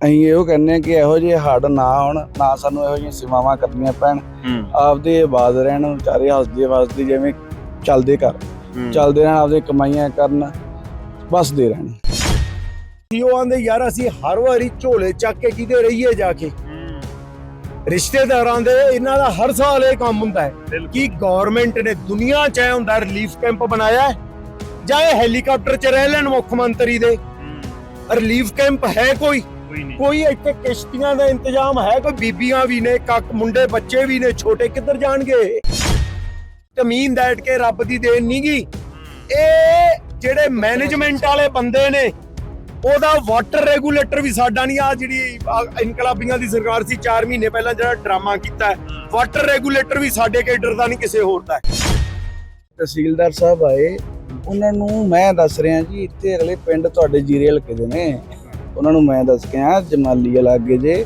ਅਸੀਂ ਇਹੋ ਕਹਿੰਦੇ ਹਾਂ ਕਿ ਇਹੋ ਜਿਹੇ ਹੱਡ ਨਾ ਹੋਣ ਨਾ ਸਾਨੂੰ ਇਹੋ ਜਿਹੀਆਂ ਸੇਵਾਵਾਂ ਕਰਨੀਆਂ ਪੈਣ। ਆਪਦੇ ਆਬਾਦ ਰਹਿਣ ਵਿਚਾਰੇ ਹੱਸਦੇ ਵਸਦੇ ਜਿਵੇਂ ਚੱਲਦੇ ਕਰ ਚੱਲਦੇ ਰਹਿਣ ਆਪਦੇ ਕਮਾਈਆਂ ਕਰਨ ਬਸਦੇ ਰਹਿਣ। ਸੀ ਉਹ ਆਂਦੇ ਯਾਰ ਅਸੀਂ ਹਰ ਵਾਰੀ ਝੋਲੇ ਚੱਕ ਕੇ ਕਿਤੇ ਰਹੀਏ ਜਾ ਕੇ। ਰਿਸ਼ਤੇਦਾਰਾਂ ਦੇ ਇਹਨਾਂ ਦਾ ਹਰ ਸਾਲ ਇਹ ਕੰਮ ਹੁੰਦਾ ਹੈ ਕਿ ਗਵਰਨਮੈਂਟ ਨੇ ਦੁਨੀਆ 'ਚ ਇਹ ਹੁੰਦਾ ਰਿਲੀਫ ਕੈਂਪ ਬਣਾਇਆ ਹੈ। ਜਾਂ ਇਹ ਹੈਲੀਕਾਪਟਰ 'ਚ ਰਹਿ ਲੈਣ ਮੁੱਖ ਮੰਤਰੀ ਦੇ। ਰਿਲੀਫ ਕੈਂਪ ਹੈ ਕੋਈ? ਕੋਈ ਨਹੀਂ। ਕੋਈ ਇੱਥੇ ਕਿਸ਼ਤੀਆਂ ਦਾ ਇੰਤਜ਼ਾਮ ਹੈ? ਕੋਈ ਬੀਬੀਆਂ ਵੀ ਨੇ ਕੱਕ ਮੁੰਡੇ ਬੱਚੇ ਵੀ ਨੇ ਛੋਟੇ ਕਿੱਧਰ ਜਾਣਗੇ? ਜ਼ਮੀਨ ਦੈਟ ਕੇ ਰੱਬ ਦੀ ਦੇਣ ਨਹੀਂਗੀ ਇਹ ਜਿਹੜੇ ਮੈਨੇਜਮੈਂਟ ਵਾਲੇ ਬੰਦੇ ਨੇ ਉਹਦਾ ਵਾਟਰ ਰੈਗੂਲੇਟਰ ਵੀ ਸਾਡਾ ਨਹੀਂ। ਆ ਜਿਹੜੀ ਇਨਕਲਾਬੀਆਂ ਦੀ ਸਰਕਾਰ ਸੀ 4 ਮਹੀਨੇ ਪਹਿਲਾਂ ਜਿਹੜਾ ਡਰਾਮਾ ਕੀਤਾ ਵਾਟਰ ਰੈਗੂਲੇਟਰ ਵੀ ਸਾਡੇ ਕੇਡਰ ਦਾ ਨਹੀਂ ਕਿਸੇ ਹੋਰ ਦਾ। ਹੈ। ਤਹਿਸੀਲਦਾਰ ਸਾਹਿਬ ਆਏ ਉਹਨਾਂ ਨੂੰ ਮੈਂ ਦੱਸ ਰਿਹਾ ਜੀ ਇੱਥੇ ਅਗਲੇ ਪਿੰਡ ਤੁਹਾਡੇ ਜੀਰੇ ਹਲਕੇ ਦੇ ਨੇ। ਉਹਨਾਂ ਨੂੰ ਮੈਂ ਦੱਸ ਕੇ ਆ ਜਮਾਲੀ ਲਾਗੇ ਜੇ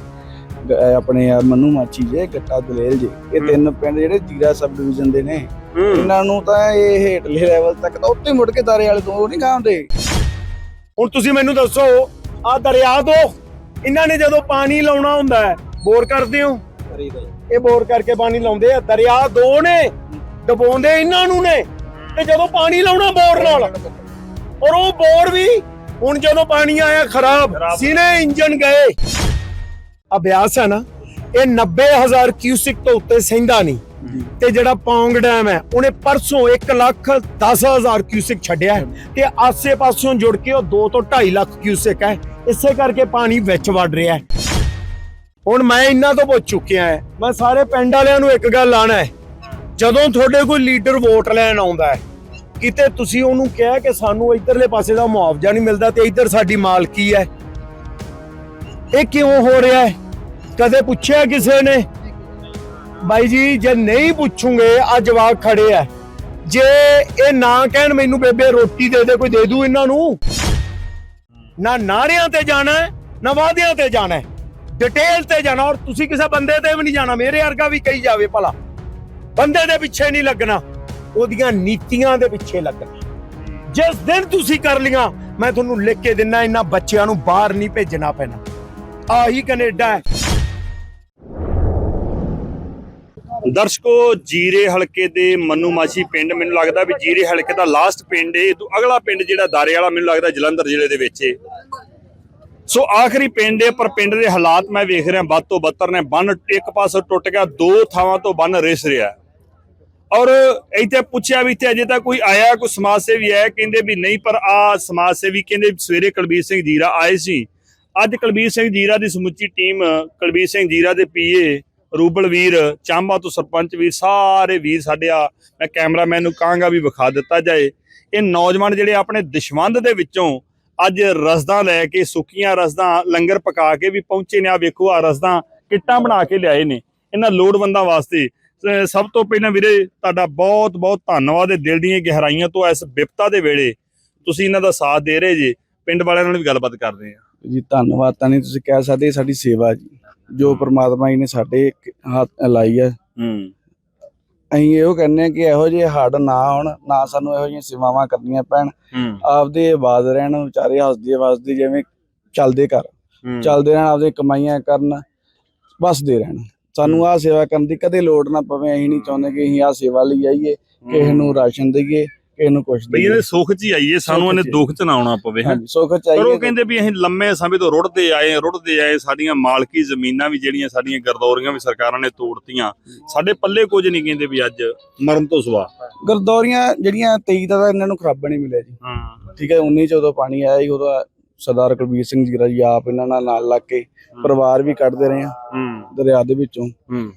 ਆਪਣੇ ਆ ਮਨੂ ਮਾਚੀ ਜੇ ਗੱਟਾ ਦਲੇਲ ਜੇ। ਇਹ ਤਿੰਨ ਪਿੰਡ ਜਿਹੜੇ ਜੀਰਾ ਸਬ ਡਿਵੀਜ਼ਨ ਦੇ ਨੇ। ਇਹਨਾਂ ਨੂੰ ਤਾਂ ਇਹ ਹੇਠਲੇ ਲੈਵਲ ਤੱਕ ਤਾਂ ਉੱਤੇ ਮੁੜ ਕੇ ਦਾਰੇ ਵਾਲੇ ਤੋਂ ਨਹੀਂ ਗਾਉਂਦੇ। ਹੁਣ ਤੁਸੀਂ ਮੈਨੂੰ ਦੱਸੋ ਆ ਦਰਿਆ ਦੋ ਇਹਨਾਂ ਨੇ ਜਦੋਂ ਪਾਣੀ ਲਾਉਣਾ ਹੁੰਦਾ ਹੈ ਬੋਰ ਕਰਦੇ ਹੋ? ਇਹ ਬੋਰ ਕਰਕੇ ਪਾਣੀ ਲਾਉਂਦੇ ਆ ਦਰਿਆ ਦੋ ਨੇ ਡਬੋਂਦੇ ਇਹਨਾਂ ਨੂੰ ਨੇ। ਤੇ ਜਦੋਂ ਪਾਣੀ ਲਾਉਣਾ ਬੋਰ ਨਾਲ ਔਰ ਉਹ ਬੋਰ ਵੀ ਹੁਣ ਜਦੋਂ ਪਾਣੀ ਆਇਆ ਖਰਾਬ ਸੀਨੇ ਇੰਜਨ ਗਏ। ਅਭਿਆਸ ਹੈ ਨਾ ਇਹ 90000 ਕਿਊਸਿਕ ਤੋਂ ਉੱਤੇ ਸਹਿੰਦਾ ਨਹੀਂ। ਤੇ ਜਿਹੜਾ ਪੌਂਗ ਡੈਮ ਹੈ ਉਹਨੇ ਪਰਸੋਂ 1 ਲੱਖ 10000 ਕਿਊਸਿਕ ਛੱਡਿਆ ਹੈ। ਤੇ ਆਸੇ ਪਾਸਿਓਂ ਜੁੜ ਕੇ ਉਹ 2 ਤੋਂ 2.5 ਲੱਖ ਕਿਊਸਿਕ ਹੈ। ਇਸੇ ਕਰਕੇ ਪਾਣੀ ਵਿੱਚ ਵੜ ਰਿਹਾ ਹੈ। ਹੁਣ ਮੈਂ ਇਹਨਾਂ ਤੋਂ ਪੁੱਛ ਚੁੱਕਿਆ ਹੈ ਮੈਂ ਸਾਰੇ ਪਿੰਡ ਵਾਲਿਆਂ ਨੂੰ ਇੱਕ ਗੱਲ ਆਣਾ ਹੈ। ਜਦੋਂ ਤੁਹਾਡੇ ਕੋਈ ਲੀਡਰ ਵੋਟ ਲੈਣ ਆਉਂਦਾ ਹੈ ਕਿਤੇ ਤੁਸੀਂ ਉਹਨੂੰ ਕਿਹਾ ਕਿ ਸਾਨੂੰ ਇਧਰਲੇ ਪਾਸੇ ਦਾ ਮੁਆਵਜ਼ਾ ਨਹੀਂ ਮਿਲਦਾ ਤੇ ਇਧਰ ਸਾਡੀ ਮਾਲਕੀ ਹੈ? ਇਹ ਕਿਉਂ ਹੋ ਰਿਹਾ ਹੈ? ਕਦੇ ਪੁੱਛਿਆ ਕਿਸੇ ਨੇ? ਬਾਈ ਜੀ, ਜੇ ਨਹੀਂ ਪੁੱਛੂਗੇ ਆ ਜਵਾਬ ਖੜੇ ਆ। ਜੇ ਇਹ ਨਾ ਕਹਿਣ, ਮੈਨੂੰ ਬੇਬੇ ਰੋਟੀ ਦੇ ਦੇ, ਕੋਈ ਦੇ ਦੂ ਇਹਨਾਂ ਨੂੰ? ਨਾ ਨਾਰਿਆਂ ਤੇ ਜਾਣਾ ਨਾ ਵਾਅਦਿਆਂ ਤੇ ਜਾਣਾ ਡਿਟੇਲ ਤੇ ਜਾਣਾ, ਔਰ ਤੁਸੀਂ ਕਿਸੇ ਬੰਦੇ ਤੇ ਵੀ ਨਹੀਂ ਜਾਣਾ। ਮੇਰੇ ਵਰਗਾ ਵੀ ਕਹੀ ਜਾਵੇ ਭਲਾ। ਬੰਦੇ ਦੇ ਪਿੱਛੇ ਨਹੀਂ ਲੱਗਣਾ। ਉਹਦੀਆਂ ਨੀਤੀਆਂ ਦੇ ਪਿੱਛੇ ਲੱਗਣਾ। ਜਿਸ ਦਿਨ ਤੁਸੀਂ ਕਰ ਲੀਆਂ ਮੈਂ ਤੁਹਾਨੂੰ ਲਿਖ ਕੇ ਦਿੰਨਾ, ਇਹਨਾਂ ਬੱਚਿਆਂ ਨੂੰ ਬਾਹਰ ਨਹੀਂ ਭੇਜਣਾ ਪੈਣਾ। ਆਹੀ ਕੈਨੇਡਾ ਹੈ। ਦਰਸ਼ਕੋ, ਜੀਰੇ ਹਲਕੇ ਦੇ ਮਨੂ ਮਾਛੀ ਪਿੰਡ, ਮੈਨੂੰ ਲੱਗਦਾ ਵੀ ਜੀਰੇ ਹਲਕੇ ਦਾ ਲਾਸਟ ਪਿੰਡ ਏ ਤੋਂ ਅਗਲਾ ਪਿੰਡ ਜਿਹੜਾ ਦਾਰੇ ਵਾਲਾ, ਮੈਨੂੰ ਲੱਗਦਾ ਜਲੰਧਰ ਜ਼ਿਲ੍ਹੇ ਦੇ ਵਿੱਚ ਏ। ਸੋ ਆਖਰੀ ਪਿੰਡ ਏ, ਪਰ ਪਿੰਡ ਦੇ ਹਾਲਾਤ ਮੈਂ ਵੇਖ ਰਿਹਾ, ਵੱਧ ਤੋਂ ਬੱਤਰ ਨੇ ਬੰਨ ਇੱਕ ਪਾਸੇ ਟੁੱਟ ਗਿਆ, ਦੋ ਥਾਵਾਂ ਤੋਂ ਬੰਨ ਰਿਸ ਰਿਹਾ। ਔਰ ਇੱਥੇ ਪੁੱਛਿਆ ਵੀ ਇੱਥੇ ਅਜੇ ਤੱਕ ਕੋਈ ਆਇਆ, ਕੋਈ ਸਮਾਜ ਸੇਵੀ ਆਇਆ, ਕਹਿੰਦੇ ਵੀ ਨਹੀਂ, ਪਰ ਆ ਸਮਾਜ ਸੇਵੀ ਕਹਿੰਦੇ ਸਵੇਰੇ ਕੁਲਬੀਰ ਸਿੰਘ ਜੀਰਾ ਆਏ ਸੀ। ਅੱਜ ਕੁਲਬੀਰ ਸਿੰਘ ਜੀਰਾ ਦੀ ਸਮੁੱਚੀ ਟੀਮ, ਕੁਲਬੀਰ ਸਿੰਘ ਜੀਰਾ ਦੇ ਪੀਏ ਰੂਬਲ ਵੀਰ, ਚਾਂਬਾ ਤੋਂ ਸਰਪੰਚ ਵੀਰ, ਸਾਰੇ ਵੀਰ ਸਾਡੇ ਆ, ਮੈਂ ਕੈਮਰਾਮੈਨ ਨੂੰ ਕਹਾਂਗਾ ਵੀ ਵਿਖਾ ਦਿੱਤਾ ਜਾਏ। ਇਹ ਨੌਜਵਾਨ ਜਿਹੜੇ ਆਪਣੇ ਦਸ਼ਵੰਦ ਦੇ ਵਿੱਚੋਂ ਅੱਜ ਰਸਦਾਂ ਲੈ ਕੇ, ਸੁੱਕੀਆਂ ਰਸਦਾਂ ਲੰਗਰ ਪਕਾ ਕੇ ਵੀ ਪਹੁੰਚੇ ਨੇ। ਆ ਵੇਖੋ ਆ ਰਸਦਾਂ ਕਿੱਟਾਂ ਬਣਾ ਕੇ ਲਿਆਏ ਨੇ। ਇਹਨਾਂ ਲੋੜਵੰਦਾਂ ਵਾਸਤੇ ਸਭ ਤੋਂ ਪਹਿਲਾਂ ਵੀਰੇ ਤੁਹਾਡਾ ਬਹੁਤ ਬਹੁਤ ਧੰਨਵਾਦ ਹੈ ਦਿਲ ਦੀਆਂ ਗਹਿਰਾਈਆਂ ਤੋਂ ਇਸ ਵਿਪਤਾ ਦੇ ਵੇਲੇ ਤੁਸੀਂ ਇਹਨਾਂ ਦਾ ਸਾਥ ਦੇ ਰਹੇ ਜੇ। ਪਿੰਡ ਵਾਲਿਆਂ ਨਾਲ ਵੀ ਗੱਲਬਾਤ ਕਰਦੇ ਆ ਜੀ ਧੰਨਵਾਦ ਤਾਂ ਨਹੀਂ ਤੁਸੀਂ ਕਹਿ ਸਕਦੇ ਸਾਡੀ ਸੇਵਾ ਜੀ। ਜੋ ਪ੍ਰਮਾਤਮਾ ਜੀ ਨੇ ਸਾਡੇ ਹੱਥ ਲਾਈ ਹੈ। ਹੂੰ। ਅਸੀਂ ਇਹੋ ਕਹਿੰਦੇ ਹਾਂ ਕਿ ਇਹੋ ਜਿਹੇ ਹੱਡ ਨਾ ਹੋਣ ਨਾ ਸਾਨੂੰ ਇਹੋ ਜਿਹੀਆਂ ਸੇਵਾਵਾਂ ਕਰਨੀਆਂ ਪੈਣ। ਆਪਦੇ ਆਬਾਦ ਰਹਿਣ ਵਿਚਾਰੇ ਹੱਸਦੇ ਵਸਦੇ ਜਿਵੇਂ ਚੱਲਦੇ ਕਰ। ਚੱਲਦੇ ਰਹਿਣ ਆਪਦੇ ਕਮਾਈਆਂ ਕਰਨ ਬਸਦੇ ਰਹਿਣ। ਸਾਨੂੰ ਆਹ ਸੇਵਾ ਕਰਨ ਦੀ ਕਦੇ ਲੋੜ ਨਾ ਪਵੇ ਅਸੀਂ ਨਹੀਂ ਚਾਹੁੰਦੇ ਕਿ ਅਸੀਂ ਆਹ ਸੇਵਾ ਲਈ ਆਈਏ ਕਿਸੇ ਨੂੰ ਰਾਸ਼ਨ ਦਈਏ ਕਿਸੇ ਨੂੰ ਬਈ ਦਈਏ। ਇਹਦੇ ਸੁੱਖ ਚ ਹੀ ਆਈਏ ਸਾਨੂੰ ਇਹਨੇ। ਦੁੱਖ ਚ ਨਾ ਆਉਣਾ ਪਵੇ ਹੈਂ। ਹਾਂਜੀ ਸੁੱਖ ਪਰ ਚਾਹੀਏ ਉਹ ਕਹਿੰਦੇ ਵੀ ਅਸੀਂ ਲੰਮੇ ਸਮੇਂ ਤੋਂ ਰੁੜਦੇ ਆਏ ਰੁੜਦੇ ਆਏ ਸਾਡੀਆਂ ਮਾਲਕੀ ਜ਼ਮੀਨਾਂ ਵੀ ਜਿਹੜੀਆਂ ਸਾਡੀਆਂ ਗਰਦੌਰੀਆਂ ਵੀ ਸਰਕਾਰਾਂ ਨੇ ਤੋੜਤੀਆਂ ਸਾਡੇ ਪੱਲੇ ਕੁਝ ਨਹੀਂ ਕਹਿੰਦੇ ਵੀ ਅੱਜ ਮਰਨ ਤੋਂ ਸਵਾ। ਗਰਦੌਰੀਆਂ ਜਿਹੜੀਆਂ 23 ਦਾ ਇਹਨਾਂ ਨੂੰ ਖਰਾਬਾ ਨਹੀਂ ਮਿਲਿਆ ਜੀ। ਹਾਂ। ਠੀਕ ਹੈ 19 ਚ ਉਦੋਂ ਪਾਣੀ ਆਇਆ ਸੀ ਉਦੋਂ ਸਰਦਾਰ ਕੁਲਬੀਰ ਸਿੰਘ ਜੀਰਾ ਜੀ ਆਪ ਇਹਨਾਂ ਨਾਲ ਨਾਲ ਲੱਗ ਕੇ ਪਰਿਵਾਰ ਵੀ ਕੱਢਦੇ ਰਹੇ ਆ ਹੂੰ। ਦਰਿਆ ਦੇ ਵਿੱਚੋਂ।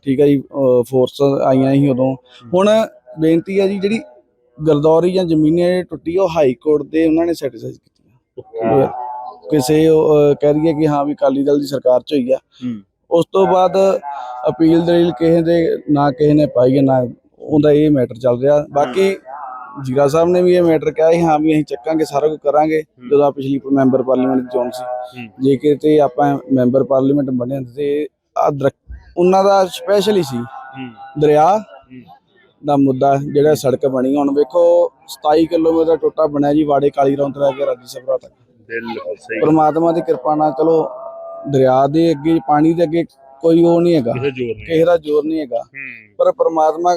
ਠੀਕ ਹੈ ਜੀ ਫੋਰਸ ਆਈਆਂ ਸੀ ਉਦੋਂ। ਹੁਣ ਬੇਨਤੀ ਹੈ ਜੀ ਜਿਹੜੀ ਗਰਦੌਰੀ ਜਾਂ ਜ਼ਮੀਨਾਂ ਜਿਹੜੀ ਟੁੱਟੀ ਉਹ ਹਾਈ ਕੋਰਟ ਦੇ ਉਹਨਾਂ ਨੇ ਸੈਟੀਸਫਾਈ ਕੀਤੀ ਕਿਸੇ ਕਹਿ ਰਹੀ ਹੈ ਕਿ ਹਾਂ ਵੀ ਅਕਾਲੀ ਦਲ ਦੀ ਸਰਕਾਰ ਚ ਹੋਈ ਆ। ਉਸ ਤੋਂ ਬਾਅਦ ਅਪੀਲ ਦਲੀਲ ਕਿਸੇ ਦੇ ਨਾ ਕਿਸੇ ਨੇ ਪਾਈ ਨਾ ਉਹਦਾ ਇਹ ਮੈਟਰ ਚੱਲ ਰਿਹਾ। ਬਾਕੀ ਜੀਰਾ ਸਾਹਿਬ ਨੇ ਵੀ ਇਹ ਮੈਟਰ ਕਿਹਾ ਸੀ ਹਾਂ ਵੀ ਅਸੀਂ ਚੱਕਾਂਗੇ ਸਾਰਾ ਕੁਝ ਕਰਾਂਗੇ ਜਦੋਂ ਆ ਪਿਛਲੀ ਮੈਂਬਰ ਪਾਰਲੀਮੈਂਟ ਦੀ ਚੋਣ ਸੀ। ਜੇ ਕਿਤੇ ਆਪਾਂ ਮੈਂਬਰ ਪਾਰਲੀਮੈਂਟ ਬਣੇ ਤੇ ਆ ਉਹਨਾਂ ਦਾ ਸਪੈਸ਼ਲ ਹੀ ਸੀ। ਦਰਿਆ ਦਾ ਮੁੱਦਾ ਜਿਹੜਾ ਸੜਕ ਬਣੀ ਹੁਣ ਵੇਖੋ 27 ਕਿਲੋਮੀਟਰ ਟੋਟਾ ਬਣਿਆ ਜੀ ਵਾੜੇ ਕਾਲੀ ਰੌਂ ਤੋਂ ਲੈ ਕੇ ਰਾਜੀ ਸਭਰਾ ਤੱਕ। ਬਿਲਕੁਲ ਸਹੀ। ਪਰਮਾਤਮਾ ਦੀ ਕਿਰਪਾ ਨਾਲ ਚਲੋ ਦਰਿਆ ਦੇ ਅੱਗੇ ਪਾਣੀ ਦੇ ਅੱਗੇ ਕੋਈ ਉਹ ਨਹੀਂ ਹੈਗਾ। ਕਿਸੇ ਜ਼ੋਰ ਨਹੀਂ ਕਿਸੇ ਦਾ ਜ਼ੋਰ ਨਹੀਂ ਹੈਗਾ। ਹੂੰ। ਪਰ ਪ੍ਰਮਾਤਮਾ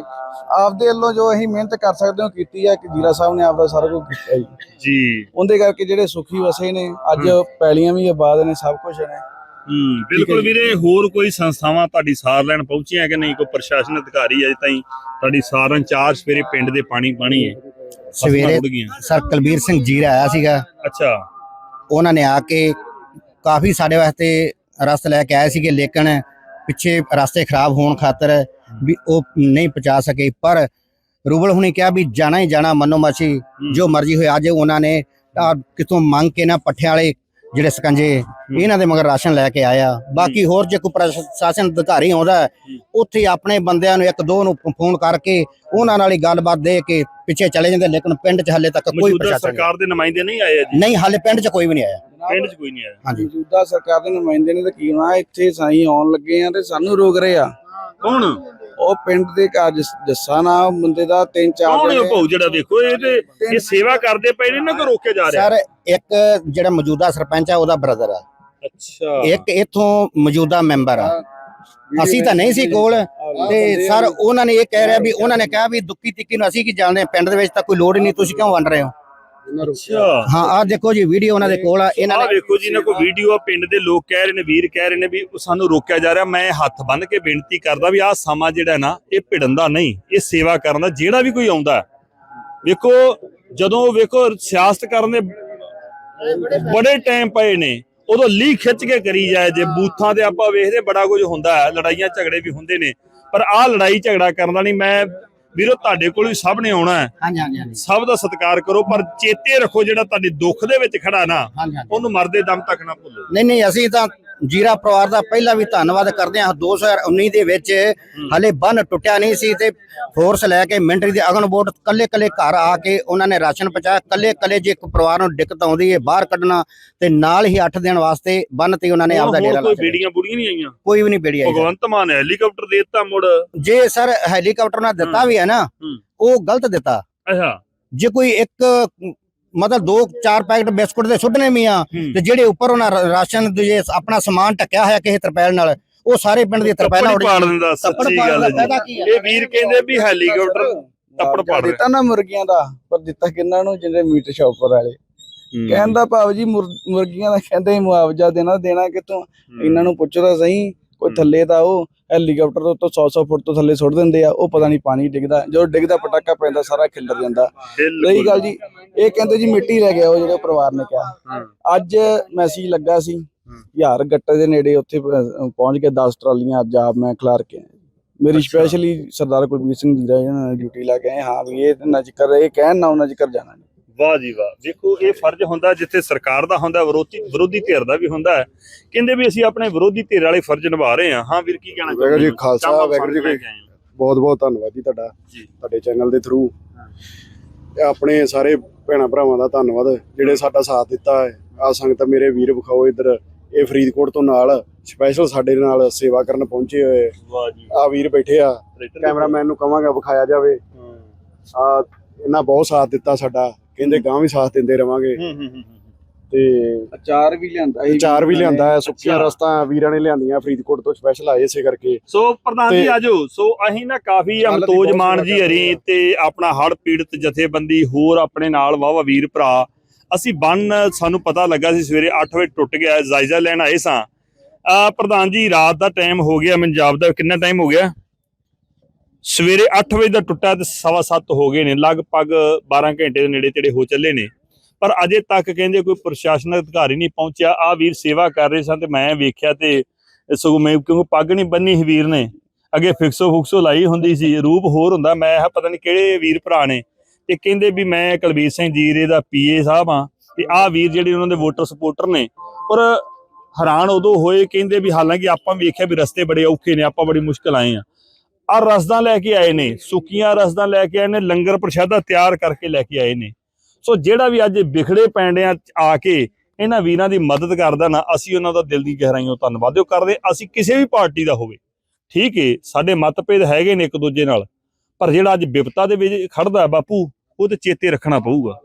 ਆਪਦੇ ਵੱਲੋਂ ਜੋ ਅਸੀਂ ਮਿਹਨਤ ਕਰ ਸਕਦੇ ਹਾਂ ਕੀਤੀ ਹੈ ਕਿ ਜੀਰਾ ਸਾਹਿਬ ਨੇ ਆਪਦਾ ਸਾਰਾ ਕੁਝ ਕੀਤਾ ਜੀ। ਜੀ। ਉਹਦੇ ਕਰਕੇ ਜਿਹੜੇ ਸੁਖੀ ਵਸੇ ਨੇ ਅੱਜ ਪੈਲੀਆਂ ਵੀ ਆਬਾਦ ਨੇ ਸਭ ਕੁਝ ਨੇ। ਹੂੰ ਬਿਲਕੁਲ ਵੀਰੇ ਹੋਰ ਕੋਈ ਸੰਸਥਾਵਾਂ ਤੁਹਾਡੀ ਸਾਰ ਲੈਣ ਪਹੁੰਚੀਆਂ ਕਿ ਨਹੀਂ? ਕੋਈ ਪ੍ਰਸ਼ਾਸਨ ਅਧਿਕਾਰੀ ਅਜੇ ਤਾਈਂ ਤੁਹਾਡੀ ਸਾਰਨ ਚਾਰ ਸਵੇਰੇ ਪਿੰਡ ਦੇ ਪਾਣੀ ਪਾਣੀ ਹੈ। ਸਵੇਰੇ ਸਰ ਕੁਲਬੀਰ ਸਿੰਘ ਜੀਰਾ ਆਇਆ ਸੀਗਾ। ਅੱਛਾ। ਉਹਨਾਂ ਨੇ ਆ ਕੇ ਕਾਫੀ ਸਾਡੇ ਵਾਸਤੇ ਰਸਤ ਲੈ ਕੇ ਆਏ ਸੀਗੇ ਲੇਕਿਨ ਪਿੱਛੇ ਰਸਤੇ ਖਰਾਬ ਹੋਣ ਖਾਤਰ ਵੀ ਉਹ ਨਹੀਂ ਪਹੁੰਚਾ ਸਕੇ। ਪਰ ਰੂਬਲ ਹੁਣੀ ਕਿਹਾ ਵੀ ਜਾਣਾ ਹੀ ਜਾਣਾ ਮਨੋ ਮਛੀ ਜੋ ਮਰਜ਼ੀ ਹੋਏ ਅੱਜ ਉਹਨਾਂ ਨੇ ਕਿਤੋਂ ਮੰਗ ਕੇ ਨਾ ਪੱਠਿਆਂ ਵਾਲੇ ਜਿਹੜੇ ਸਕੰਜੇ ਇਹਨਾਂ ਦੇ ਮਗਰ ਰਾਸ਼ਨ ਲੈ ਕੇ ਆਇਆ। ਬਾਕੀ ਹੋਰ ਜੇ ਕੋਈ ਪ੍ਰਸ਼ਾਸਨ ਅਧਿਕਾਰੀ ਆਉਂਦਾ ਉੱਥੇ ਆਪਣੇ ਬੰਦਿਆਂ ਨੂੰ ਇੱਕ ਦੋ ਨੂੰ ਫੋਨ ਕਰਕੇ ਉਹਨਾਂ ਨਾਲ ਹੀ ਗੱਲਬਾਤ ਦੇ ਕੇ ਪਿੱਛੇ ਚਲੇ ਜਾਂਦੇ ਲੇਕਿਨ ਪਿੰਡ 'ਚ ਹੱਲੇ ਤੱਕ ਕੋਈ ਪ੍ਰਸ਼ਾਸਨ ਨਹੀਂ ਸਰਕਾਰ ਦੇ ਨੁਮਾਇੰਦੇ ਨਹੀਂ ਆਏ ਜੀ ਨਹੀਂ ਹਾਲੇ ਪਿੰਡ 'ਚ ਕੋਈ ਵੀ ਨਹੀਂ ਆਇਆ। ਪਿੰਡ 'ਚ ਕੋਈ ਨਹੀਂ ਆਇਆ। ਹਾਂਜੀ। ਮੌਜੂਦਾ ਸਰਕਾਰ ਦੇ ਨੁਮਾਇੰਦੇ ਨੇ ਤਾਂ ਕੀ ਹੋਣਾ ਇੱਥੇ ਸਾਈ ਆਉਣ ਲੱਗੇ ਆ ਤੇ ਸਾਨੂੰ ਰੋਕ ਰਹੇ ਆ। ਕੌਣ? ਉਹ ਪਿੰਡ ਦੇ ਘਰ ਜੱਸ- ਨਾ ਬੰਦੇ ਦਾ ਤਿੰਨ ਚਾਰ ਕੌਣ ਉਹ ਜਿਹੜਾ ਦੇਖੋ ਇਹ ਤੇ ਇਹ ਸੇਵਾ ਕਰਦੇ ਪਏ ਨੇ ਨਾ ਕੋ ਰੋਕਿਆ ਜਾ ਰਿਹਾ। ਸਰ ਇੱਕ ਜਿਹੜਾ ਮੌਜੂਦਾ ਸਰਪੰਚ ਆ ਉਹਦਾ ਬ੍ਰਦਰ ਆ। ਅੱਛਾ। ਇੱਕ ਇਥੋਂ ਮੌਜੂਦਾ ਮੈਂਬਰ ਆ। ਅਸੀਂ ਤਾਂ ਨਹੀਂ ਸੀ ਕੋਲ। ਤੇ ਸਰ ਉਹਨਾਂ ਨੇ ਇਹ ਕਹਿ ਰਿਹਾ ਵੀ ਉਹਨਾਂ ਨੇ ਕਿਹਾ ਵੀ ਦੁੱਕੀ ਤਿੱਕੀ ਨੂੰ ਅਸੀਂ ਕੀ ਜਾਣਦੇ ਪਿੰਡ ਦੇ ਵਿੱਚ ਤਾਂ ਕੋਈ ਲੋੜ ਹੀ ਨਹੀਂ ਤੁਸੀਂ ਕਿਉਂ ਵੰਡ ਰਹੇ ਹੋ? ਅੱਛਾ। ਹਾਂ ਆਹ ਦੇਖੋ ਜੀ ਵੀਡੀਓ ਉਹਨਾਂ ਦੇ ਕੋਲ ਆ ਇਹਨਾਂ ਨੇ ਵੇਖੋ ਜੀ ਇਹਨਾਂ ਕੋਈ ਵੀਡੀਓ ਆ ਪਿੰਡ ਦੇ ਲੋਕ ਕਹਿ ਰਹੇ ਨੇ ਵੀਰ ਕਹਿ ਰਹੇ ਨੇ ਵੀ ਉਹ ਸਾਨੂੰ ਰੋਕਿਆ ਜਾ ਰਿਹਾ ਮੈਂ ਹੱਥ ਬੰਨ ਕੇ ਬੇਨਤੀ ਕਰਦਾ ਵੀ ਆਹ ਸਮਾਂ ਜਿਹੜਾ ਨਾ ਇਹ ਭਿੜਨ ਦਾ ਨਹੀਂ ਇਹ ਸੇਵਾ ਕਰਨ ਦਾ ਜਿਹੜਾ ਵੀ ਕੋਈ ਆਉਂਦਾ। ਵੇਖੋ ਜਦੋਂ ਵੇਖੋ ਸਿਆਸਤ ਕਰਨ ਦੇ ਬੜੇ ਟਾਈਮ ਪਏ ਨੇ। ਉਦੋਂ ਲੀ ਖਿੱਚ ਕੇ ਕਰੀ ਜਾਏ ਜੇ ਬੂਥਾਂ ਤੇ ਆਪਾਂ ਵੇਖਦੇ ਬੜਾ ਕੁਝ ਹੁੰਦਾ ਹੈ ਲੜਾਈਆਂ ਝਗੜੇ ਵੀ ਹੁੰਦੇ ਨੇ। ਪਰ ਆਹ ਲੜਾਈ ਝਗੜਾ ਕਰਨ ਦਾ ਨਹੀਂ ਮੈਂ ਵੀਰੋ ਤੁਹਾਡੇ ਕੋਲ ਵੀ ਸਭ ਨੇ ਆਉਣਾ ਹੈ। ਹਾਂਜੀ ਹਾਂਜੀ ਹਾਂਜੀ। ਸਭ ਦਾ ਸਤਿਕਾਰ ਕਰੋ ਪਰ ਚੇਤੇ ਰੱਖੋ ਜਿਹੜਾ ਤੁਹਾਡੇ ਦੁੱਖ ਦੇ ਵਿੱਚ ਖੜਾ ਨਾ ਉਹਨੂੰ ਮਰਦੇ ਦਮ ਤੱਕ ਨਾ ਭੁੱਲੋ। ਨਹੀਂ ਨਹੀਂ ਅਸੀਂ ਤਾਂ ਜੀਰਾ ਪਰਿਵਾਰ ਦਾ ਪਹਿਲਾਂ ਵੀ ਧੰਨਵਾਦ ਕਰਦੇ ਹਾਂ। 2019 ਦੇ ਵਿੱਚ ਹਲੇ ਬੰਨ ਟੁੱਟਿਆ ਨਹੀਂ ਸੀ ਤੇ ਫੋਰਸ ਲੈ ਕੇ ਮਿਲਟਰੀ ਦੇ ਅਗਨ ਬੋਟ ਕੱਲੇ ਕੱਲੇ ਘਰ ਆ ਕੇ ਉਹਨਾਂ ਨੇ ਰਾਸ਼ਨ ਪਹੁੰਚਾਇਆ। ਕੱਲੇ ਕੱਲੇ ਜੇ ਇੱਕ ਪਰਿਵਾਰ ਨੂੰ ਦਿੱਕਤ ਆਉਂਦੀ ਹੈ ਬਾਹਰ ਕੱਢਣਾ ਤੇ ਨਾਲ ਹੀ 8 ਦਿਨ ਵਾਸਤੇ ਬੰਨ ਤੇ ਉਹਨਾਂ ਨੇ ਆਪਦਾ ਡੇਰਾ ਲਾ ਕੋਈ। ਬੀੜੀਆਂ ਬੁੜੀਆਂ ਨਹੀਂ ਆਈਆਂ? ਕੋਈ ਵੀ ਨਹੀਂ ਬੇੜੀ ਆਈ। ਭਗਵੰਤ ਮਾਨ ਹੈਲੀਕਾਪਟਰ ਦੇ ਦਿੱਤਾ ਮੁੜ। ਜੇ ਸਰ ਹੈਲੀਕਾਪਟਰ ਨਾਲ ਦਿੱਤਾ ਵੀ ਹੈ ਨਾ। ਉਹ ਗਲਤ ਦਿੱਤਾ। ਅੱਛਾ। ਜੇ ਕੋਈ ਇੱਕ ਮਤਲਬ ਦੋ ਚਾਰ ਪੈਕਟ ਬਿਸਕੁਟ ਦੇ ਸੁੱਟਨੇ ਵੀ ਆ। ਤੇ ਜਿਹੜੇ ਉੱਪਰ ਉਹਨਾਂ ਰਾਸ਼ਨ ਦੇ ਆਪਣਾ ਸਮਾਨ ਟੱਕਿਆ ਹੋਇਆ ਕਿਸੇ ਤਰਪੈਲ ਨਾਲ ਉਹ ਸਾਰੇ ਪਿੰਡ ਦੀ ਤਰਪੈਲਾਂ ਉੜ ਪਾੜ ਦਿੰਦਾ ਸੱਚੀ ਗੱਲ ਜੀ? ਇਹ ਵੀਰ ਕਹਿੰਦੇ ਵੀ ਹੈਲੀਕਾਪਟਰ ਤੱਪੜ ਪਾੜ ਦਿੱਤਾ ਨਾ ਮੁਰਗੀਆਂ ਦਾ ਪਰ ਦਿੱਤਾ ਕਿੰਨਾਂ ਨੂੰ? ਜਿਹੜੇ ਮੀਟ ਸ਼ਾਪਰ ਵਾਲੇ। ਕਹਿੰਦਾ ਭਾਵ ਜੀ ਮੁਰ- ਮੁਰਗੀਆਂ ਦਾ ਕਹਿੰਦੇ ਮੁਆਵਜ਼ਾ ਦੇਣਾ ਦੇਣਾ ਕਿਤੋਂ ਇਹਨਾਂ ਨੂੰ ਪੁੱਛੋ ਤਾਂ ਸਹੀ। ਕੋਈ ਥੱਲੇ ਤਾਂ ਉਹ ਹੈਲੀਕਾਪਟਰ ਤੋਂ ਉੱਤੋਂ 100 100 ਫੁੱਟ ਤੋਂ ਥੱਲੇ ਸੁੱਟ ਦਿੰਦੇ ਆ ਉਹ ਪਤਾ ਨਹੀਂ ਪਾਣੀ ਡਿੱਗਦਾ ਜਦੋਂ ਡਿੱਗਦਾ ਪਟਾਕਾ ਪੈਂਦਾ ਸਾਰਾ ਖਿੱਲਰ ਜਾਂਦਾ। ਰਹੀ ਗੱਲ ਜੀ ਇਹ ਕਹਿੰਦੇ ਜੀ ਮਿੱਟੀ ਲੈ ਗਿਆ ਉਹ ਜਿਹੜੇ ਪਰਿਵਾਰ ਨੇ ਕਿਹਾ। ਅੱਜ ਮੈਸੇਜ ਲੱਗਾ ਸੀ ਯਾਰ ਗੱਟੇ ਦੇ ਨੇੜੇ ਉੱਥੇ ਪਹੁੰਚ ਕੇ 10 ਟਰਾਲੀਆਂ ਅੱਜ ਆਪ ਮੈਂ ਖਿਲਾਰ ਕੇ। ਮੇਰੀ। ਸਪੈਸ਼ਲੀ ਸਰਦਾਰ ਕੁਲਬੀਰ ਸਿੰਘ ਜੀ ਦਾ ਡਿਊਟੀ ਲਾ ਕੇ ਆਏ ਹਾਂ ਵੀ ਇਹ ਨਾ ਜ਼ਿਕਰ ਇਹ ਕਹਿਣ ਨਾ ਉਹਨਾਂ ਜ਼ਿਕਰ ਜਾਣਾ। ਨਹੀਂ ਵਾਹ ਜੀ ਵਾਹ। ਦੇਖੋ ਇਹ ਫਰਜ਼ ਹੁੰਦਾ ਜਿੱਥੇ ਸਰਕਾਰ ਦਾ ਹੁੰਦਾ ਵਿਰੋਧੀ ਵਿਰੋਧੀ ਧਿਰ ਦਾ ਵੀ ਹੁੰਦਾ ਕਹਿੰਦੇ ਵੀ ਅਸੀਂ ਆਪਣੇ ਵਿਰੋਧੀ ਧਿਰ ਵਾਲੇ ਫਰਜ਼ ਨਿਭਾ ਰਹੇ ਹਾਂ। ਹਾਂ ਵੀਰ ਕੀ ਕਹਿਣਾ ਵਾਹਿਗੁਰੂ ਜੀ? ਖਾਲਸਾ, ਵਾਹਿਗੁਰੂ ਜੀ। ਬਹੁਤ ਬਹੁਤ ਧੰਨਵਾਦ ਜੀ ਤੁਹਾਡਾ। ਤੁਹਾਡੇ ਚੈਨਲ ਦੇ ਥਰੂ ਆਪਣੇ ਸਾਰੇ ਭੈਣਾ ਭਰਾਵਾਂ ਦਾ ਧੰਨਵਾਦ ਜਿਹੜੇ ਸਾਡਾ ਸਾਥ ਦਿੱਤਾ ਹੈ। ਆ ਸੰਗਤ ਮੇਰੇ ਵੀਰ ਵਿਖਾਓ ਇੱਧਰ ਇਹ ਫਰੀਦਕੋਟ ਤੋਂ ਨਾਲ ਸਪੈਸ਼ਲ ਸਾਡੇ ਨਾਲ ਸੇਵਾ ਕਰਨ ਪਹੁੰਚੇ ਹੋਏ। ਵਾਹ ਜੀ। ਆ ਵੀਰ ਬੈਠੇ ਆ। ਕੈਮਰਾਮੈਨ ਨੂੰ ਕਵਾਂਗਾ ਵਿਖਾਇਆ ਜਾਵੇ। ਆ ਇਹਨਾਂ ਬਹੁਤ ਸਾਥ ਦਿੱਤਾ ਸਾਡਾ। ਕਹਿੰਦੇ ਗਾਂ ਵੀ ਸਾਥ ਦਿੰਦੇ ਰਵਾਂਗੇ। ਹੂੰ ਹੂੰ ਹੂੰ ਤੇ ਅਚਾਰ ਵੀ ਲਿਆਂਦਾ ਸੀ। ਚਾਰ ਵੀ ਲਿਆਂਦਾ ਹੈ ਸੁੱਕੀਆਂ। ਰਸਤਾਂ ਵੀਰਾਂ ਨੇ ਲਿਆਂਦੀਆਂ ਫਰੀਦਕੋਟ ਤੋਂ ਸਪੈਸ਼ਲ ਆਏ ਇਸੇ ਕਰਕੇ। ਸੋ ਪ੍ਰਧਾਨ ਜੀ ਆਜੋ। ਸੋ ਅਸੀਂ ਨਾ ਕਾਫੀ ਅਮਤੋਜ ਮਾਨ ਜੀ ਹਰੀ ਤੇ ਆਪਣਾ ਹੜ ਪੀੜਤ ਜਥੇਬੰਦੀ ਹੋਰ ਆਪਣੇ ਨਾਲ ਵਾਵਾ ਵੀਰ ਭਰਾ। ਅਸੀਂ ਬੰਨ ਸਾਨੂੰ ਪਤਾ ਲੱਗਾ ਸੀ ਸਵੇਰੇ 8 ਵਜੇ ਟੁੱਟ ਗਿਆ ਜਾਇਜ਼ਾ ਲੈਣ ਆਏ ਸਾਂ। ਆ ਪ੍ਰਧਾਨ ਜੀ ਰਾਤ ਦਾ ਟਾਈਮ ਹੋ ਗਿਆ ਪੰਜਾਬ ਦਾ ਕਿੰਨਾ ਟਾਈਮ ਹੋ ਗਿਆ? ਸਵੇਰੇ 8 ਵਜੇ ਦਾ ਟੁੱਟਾ ਤੇ ਸਵਾ ਸੱਤ ਹੋ ਗਏ ਨੇ, ਲਗਭਗ 12 ਘੰਟੇ ਦੇ ਨੇੜੇ ਤੇੜੇ ਹੋ ਚੱਲੇ ਨੇ। ਪਰ ਅਜੇ ਤੱਕ ਕਹਿੰਦੇ ਕੋਈ ਪ੍ਰਸ਼ਾਸਨਿਕ ਅਧਿਕਾਰੀ ਨਹੀਂ ਪਹੁੰਚਿਆ। ਆ ਵੀਰ ਸੇਵਾ ਕਰ ਰਹੇ ਸਨ ਤੇ ਮੈਂ ਵੇਖਿਆ ਤੇ ਸਗੋਂ ਮੈਂ ਕਿਉਂਕਿ ਪੱਗ ਨਹੀਂ ਬੰਨੀ ਸੀ ਵੀਰ ਨੇ। ਅੱਗੇ ਫਿਕਸੋ ਫੁਕਸੋ ਲਾਈ ਹੁੰਦੀ ਸੀ, ਰੂਪ ਹੋਰ ਹੁੰਦਾ। ਮੈਂ ਕਿਹਾ ਪਤਾ ਨਹੀਂ ਕਿਹੜੇ ਵੀਰ ਭਰਾ ਨੇ ਤੇ ਕਹਿੰਦੇ ਵੀ ਮੈਂ ਕੁਲਬੀਰ ਸਿੰਘ ਜੀਰੇ ਦਾ ਪੀਏ ਸਾਹਿਬ ਆ ਤੇ ਆਹ ਵੀਰ ਜਿਹੜੇ ਉਹਨਾਂ ਦੇ ਵੋਟਰ ਸਪੋਰਟਰ ਨੇ। ਪਰ ਹੈਰਾਨ ਉਦੋਂ ਹੋਏ, ਕਹਿੰਦੇ ਵੀ ਹਾਲਾਂਕਿ ਆਪਾਂ ਵੀ ਵੇਖਿਆ ਵੀ ਰਸਤੇ ਬੜੇ ਔਖੇ ਨੇ, ਆਪਾਂ ਬੜੀ ਮੁਸ਼ਕਲ ਆਏ ਆ ਆ ਰਸਦਾਂ ਲੈ ਕੇ ਆਏ ਨੇ, ਸੁੱਕੀਆਂ ਰਸਦਾਂ ਲੈ ਕੇ ਆਏ ਨੇ, ਲੰਗਰ ਪ੍ਰਸ਼ਾਦਾ ਤਿਆਰ ਕਰਕੇ ਲੈ ਕੇ ਆਏ ਨੇ। ਸੋ ਜਿਹੜਾ ਵੀ ਅੱਜ ਵਿਖੜੇ ਪੈਂਡਿਆਂ ਚ ਆ ਕੇ ਇਹਨਾਂ ਵੀਰਾਂ ਦੀ ਮਦਦ ਕਰਦਾ ਨਾ, ਅਸੀਂ ਉਹਨਾਂ ਦਾ ਦਿਲ ਦੀ ਗਹਿਰਾਈਆਂ ਤੋਂ ਧੰਨਵਾਦ ਕਰਦੇ, ਅਸੀਂ ਕਿਸੇ ਵੀ ਪਾਰਟੀ ਦਾ ਹੋਵੇ, ਠੀਕ ਏ, ਸਾਡੇ ਮਤਭੇਦ ਹੈਗੇ ਨੇ ਇੱਕ ਦੂਜੇ ਨਾਲ, ਪਰ ਜਿਹੜਾ ਅੱਜ ਵਿਪਤਾ ਦੇ ਵਿੱਚ ਖੜਦਾ ਬਾਪੂ ਉਹ ਤੇ ਚੇਤੇ ਰੱਖਣਾ ਪਊਗਾ।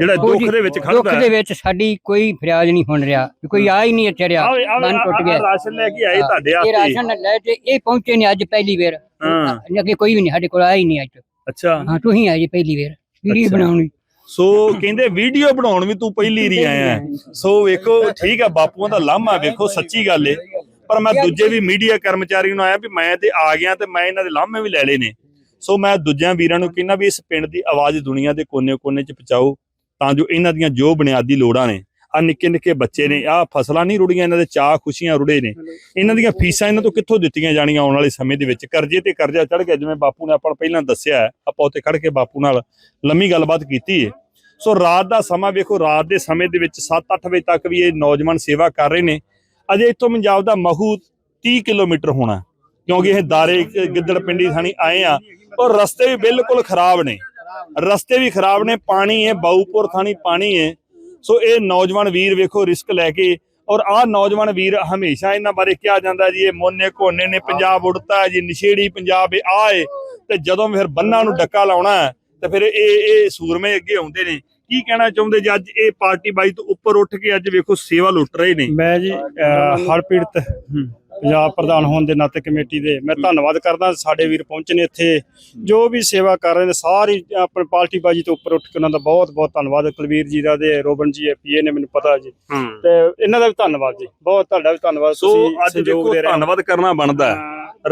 ਜਿਹੜਾ ਦੁੱਖ ਦੇ ਵਿੱਚ ਦੁੱਖ ਖੜਦਾ ਦੇ ਵਿੱਚ ਸਾਡੀ ਕੋਈ ਫਰਿਆਦ ਨਹੀਂ ਸੁਣ ਰਿਹਾ ਕੋਈ ਆ ਹੀ ਨਹੀਂ ਇੱਥੇ ਰਿਹਾ ਮਨ ਟੁੱਟ ਗਿਆ। ਰਾਸ਼ਨ ਲੈ ਕੇ ਆਏ ਹਾਂ, ਤੁਹਾਡੇ ਇਹ ਹੱਥੇ ਰਾਸ਼ਨ ਲੈ ਤੇ ਇਹ ਪਹੁੰਚੇ ਨੇ ਅੱਜ ਪਹਿਲੀ ਵਾਰ। ਹਾਂ। ਅੱਗੇ ਕੋਈ ਵੀ ਨਹੀਂ ਸਾਡੇ ਕੋਲ ਆਇਆ ਹੀ ਨਹੀਂ ਅੱਜ। ਅੱਛਾ। ਹਾਂ ਤੁਸੀਂ ਆਏ ਜੀ ਪਹਿਲੀ ਵਾਰ ਵੀਡੀਓ। ਬਣਾਉਣੀ ਸੋ ਕਹਿੰਦੇ ਵੀਡੀਓ ਬਣਾਉਣ ਵੀ ਤੂੰ ਪਹਿਲੀ ਰੀ ਆਇਆ ਹੈ। ਸੋ ਵੇਖੋ ਠੀਕ ਆ ਬਾਪੂਆਂ ਦਾ ਲਾਮਾ ਵੇਖੋ ਸੱਚੀ ਗੱਲ ਏ। ਪਰ ਮੈਂ ਦੂਜੇ ਵੀ ਮੀਡੀਆ ਕਰਮਚਾਰੀ ਨੂੰ ਆਇਆ ਵੀ ਮੈਂ ਤੇ ਆ ਗਿਆ ਤੇ ਮੈਂ ਇਹਨਾਂ ਦੇ ਲਾਮੇ ਵੀ ਲੈ ਲਏ ਨੇ। ਸੋ ਮੈਂ ਦੂਜਿਆਂ ਵੀਰਾਂ ਨੂੰ ਕਹਿੰਦਾ ਵੀ ਇਸ ਪਿੰਡ ਦੀ ਆਵਾਜ਼ ਦੁਨੀਆ ਦੇ ਕੋਨੇ-ਕੋਨੇ 'ਚ ਪਹੁੰਚਾਓ, ਤਾਂ ਜੋ ਇਹਨਾਂ ਦੀਆਂ ਜੋ ਬੁਨਿਆਦੀ ਲੋੜਾਂ ਨੇ ਆ ਨਿੱਕੇ ਨਿੱਕੇ ਬੱਚੇ ਨੇ ਆ ਫਸਲਾਂ ਨਹੀਂ ਰੁੜੀਆਂ, ਇਹਨਾਂ ਦੇ ਚਾਹ ਖੁਸ਼ੀਆਂ ਰੁੜੇ ਨੇ, ਇਹਨਾਂ ਦੀਆਂ ਫੀਸਾਂ ਇਹਨਾਂ ਤੋਂ ਕਿੱਥੋਂ ਦਿੱਤੀਆਂ ਜਾਣੀਆਂ ਆਉਣ ਵਾਲੇ ਸਮੇਂ ਦੇ ਵਿੱਚ? ਕਰਜ਼ੇ ਤੇ ਕਰਜ਼ਾ ਚੜ ਗਿਆ, ਜਿਵੇਂ ਬਾਪੂ ਨੇ ਆਪਾਂ ਨੂੰ ਪਹਿਲਾਂ ਦੱਸਿਆ ਆਪਾਂ ਉੱਥੇ ਖੜ ਕੇ ਬਾਪੂ ਨਾਲ ਲੰਮੀ ਗੱਲਬਾਤ ਕੀਤੀ ਹੈ ਸੋ ਰਾਤ ਦਾ ਸਮਾਂ ਵੇਖੋ, ਰਾਤ ਦੇ ਸਮੇਂ ਦੇ ਵਿੱਚ 7-8 ਵਜੇ ਤੱਕ ਵੀ ਇਹ ਨੌਜਵਾਨ ਸੇਵਾ ਕਰ ਰਹੇ ਨੇ। ਅਜੇ ਇੱਥੋਂ ਪੰਜਾਬ ਦਾ ਮਹੂ 30 ਕਿਲੋਮੀਟਰ ਹੋਣਾ, ਕਿਉਂਕਿ ਇਹ ਦਾਰੇ ਗਿੱਦੜ ਪਿੰਡੀ ਥਾਣੀ ਆਏ ਆ ਔਰ ਰਸਤੇ ਵੀ ਬਿਲਕੁਲ ਖਰਾਬ ਨੇ। ਰਸਤੇ ਵੀ ਖਰਾਬ ਨੇ, ਪਾਣੀ ਹੈ, ਬਾਊਪੁਰ ਥਾਣੀ ਪਾਣੀ ਹੈ। ਸੋ ਇਹ ਨੌਜਵਾਨ ਵੀਰ ਵੇਖੋ, ਰਿਸਕ ਲੈ ਕੇ ਔਰ ਆਹ ਨੌਜਵਾਨ ਵੀਰ ਹਮੇਸ਼ਾ ਇਹਨਾਂ ਬਾਰੇ ਕਿਹਾ ਜਾਂਦਾ ਜੀ, ਇਹ ਮੋਨੇ ਕੋਨੇ ਨੇ, ਪੰਜਾਬ ਉੜਤਾ ਜੀ, ਨਸ਼ੇੜੀ ਪੰਜਾਬ ਇਹ ਆ ਏ ਤੇ ਜਦੋਂ ਫਿਰ ਬੰਨਾਂ ਨੂੰ ਡੱਕਾ ਲਾਉਣਾ ਤੇ ਫਿਰ ਇਹ ਇਹ ਸੂਰਮੇ ਅੱਗੇ ਆਉਂਦੇ ਨੇ। ਕੀ ਕਹਿਣਾ ਚਾਹੁੰਦੇ ਜੀ? ਅੱਜ ਇਹ ਪਾਰਟੀ ਬਾਈ ਤੋਂ ਉੱਪਰ ਉੱਠ ਕੇ ਅੱਜ ਵੇਖੋ ਸੇਵਾ ਲੁੱਟ ਰਹੇ ਨੇ। ਮੈਂ ਜੀ ਹੜ ਪੀੜਤ ਪੰਜਾਬ ਪ੍ਰਧਾਨ ਹੋਣ ਦੇ ਨਾਤੇ ਕਮੇਟੀ ਦੇ ਮੈਂ ਧੰਨਵਾਦ ਕਰਦਾ ਸਾਡੇ ਵੀਰ ਪਹੁੰਚੇ ਨੇ ਇੱਥੇ। ਜੋ ਵੀ ਸੇਵਾ ਕਰ ਰਹੇ ਨੇ ਸਾਰੀ ਆਪਣੀ ਪਾਰਟੀ ਬਾਜੀ ਤੋਂ ਉੱਪਰ ਉੱਠ ਕੇ ਉਹਨਾਂ ਦਾ ਬਹੁਤ ਬਹੁਤ ਧੰਨਵਾਦ। ਕੁਲਵੀਰ ਜੀ ਦਾ ਤੇ ਰੋਬਨ ਜੀ ਪੀਏ ਨੇ ਮੈਨੂੰ ਪਤਾ ਜੀ। ਤੇ ਇਹਨਾਂ ਦਾ ਵੀ ਧੰਨਵਾਦ ਜੀ। ਬਹੁਤ ਤੁਹਾਡਾ ਵੀ ਧੰਨਵਾਦ। ਸੋ ਅੱਜ ਦੇ ਹੋ। ਧੰਨਵਾਦ ਕਰਨਾ ਬਣਦਾ।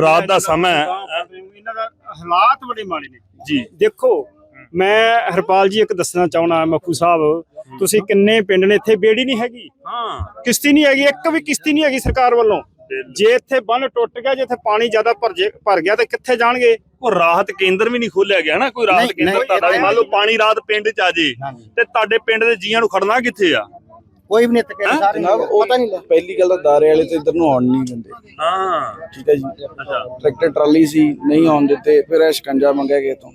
ਰਾਤ ਦਾ ਸਮਾਂ। ਇਹਨਾਂ ਦਾ ਹਾਲਾਤ ਬੜੇ ਮਾੜੇ ਨੇ। ਜੀ। ਦੇਖੋ ਮੈਂ ਹਰਪਾਲ ਜੀ ਇੱਕ ਦੱਸਣਾ ਚਾਹਣਾ ਮੱਖੂ ਸਾਹਿਬ ਤੁਸੀਂ ਕਿੰਨੇ ਪਿੰਡ ਨੇ? ਇੱਥੇ ਬੇੜੀ ਨਹੀਂ ਹੈਗੀ। ਹਾਂ। ਕਿਸ਼ਤੀ ਨਹੀਂ ਹੈਗੀ ਇੱਕ ਵੀ ਕਿਸ਼ਤੀ ਨਹੀਂ ਹੈਗੀ ਸਰਕਾਰ ਵੱਲੋਂ। ਜੇ ਇੱਥੇ ਬੰਨ ਟੁੱਟ ਗਿਆ ਜੇ ਇੱਥੇ ਪਾਣੀ ਜ਼ਿਆਦਾ ਭਰ ਜੇ ਭਰ ਗਿਆ ਤਾਂ ਕਿੱਥੇ ਜਾਣਗੇ? ਉਹ ਰਾਹਤ ਕੇਂਦਰ ਵੀ ਨਹੀਂ ਖੋਲਿਆ ਗਿਆ ਨਾ ਕੋਈ ਰਾਹਤ ਨਹੀਂ, ਕੇਂਦਰ ਨਹੀਂ, ਤੁਹਾਡਾ ਮੰਨ ਲਓ ਪਾਣੀ ਰਾਤ ਪਿੰਡ ਚ ਆ ਜੇ ਤੇ ਤੁਹਾਡੇ ਪਿੰਡ ਦੇ ਜੀਆਂ ਨੂੰ ਖੜਨਾ ਕਿੱਥੇ ਆ? ਕੋਈ ਵੀ ਨਹੀਂ ਇੱਥੇ? ਸਾਰੇ ਜਨਾਬ ਉਹ ਪਹਿਲੀ ਗੱਲ ਤਾਂ ਦਾਰੇ ਵਾਲੇ ਤੇ ਇਧਰ ਨੂੰ ਆਉਣ ਨਹੀਂ ਦਿੰਦੇ। ਹਾਂ। ਠੀਕ ਹੈ ਜੀ। ਅੱਛਾ। ਟਰੈਕਟਰ ਟਰਾਲੀ ਸੀ ਨਹੀਂ ਆਉਣ ਦਿੱਤੇ ਫਿਰ ਇਹ ਸ਼ਿਕੰਜਾ ਮੰਗਿਆ ਗਿਆ ਤੋਂ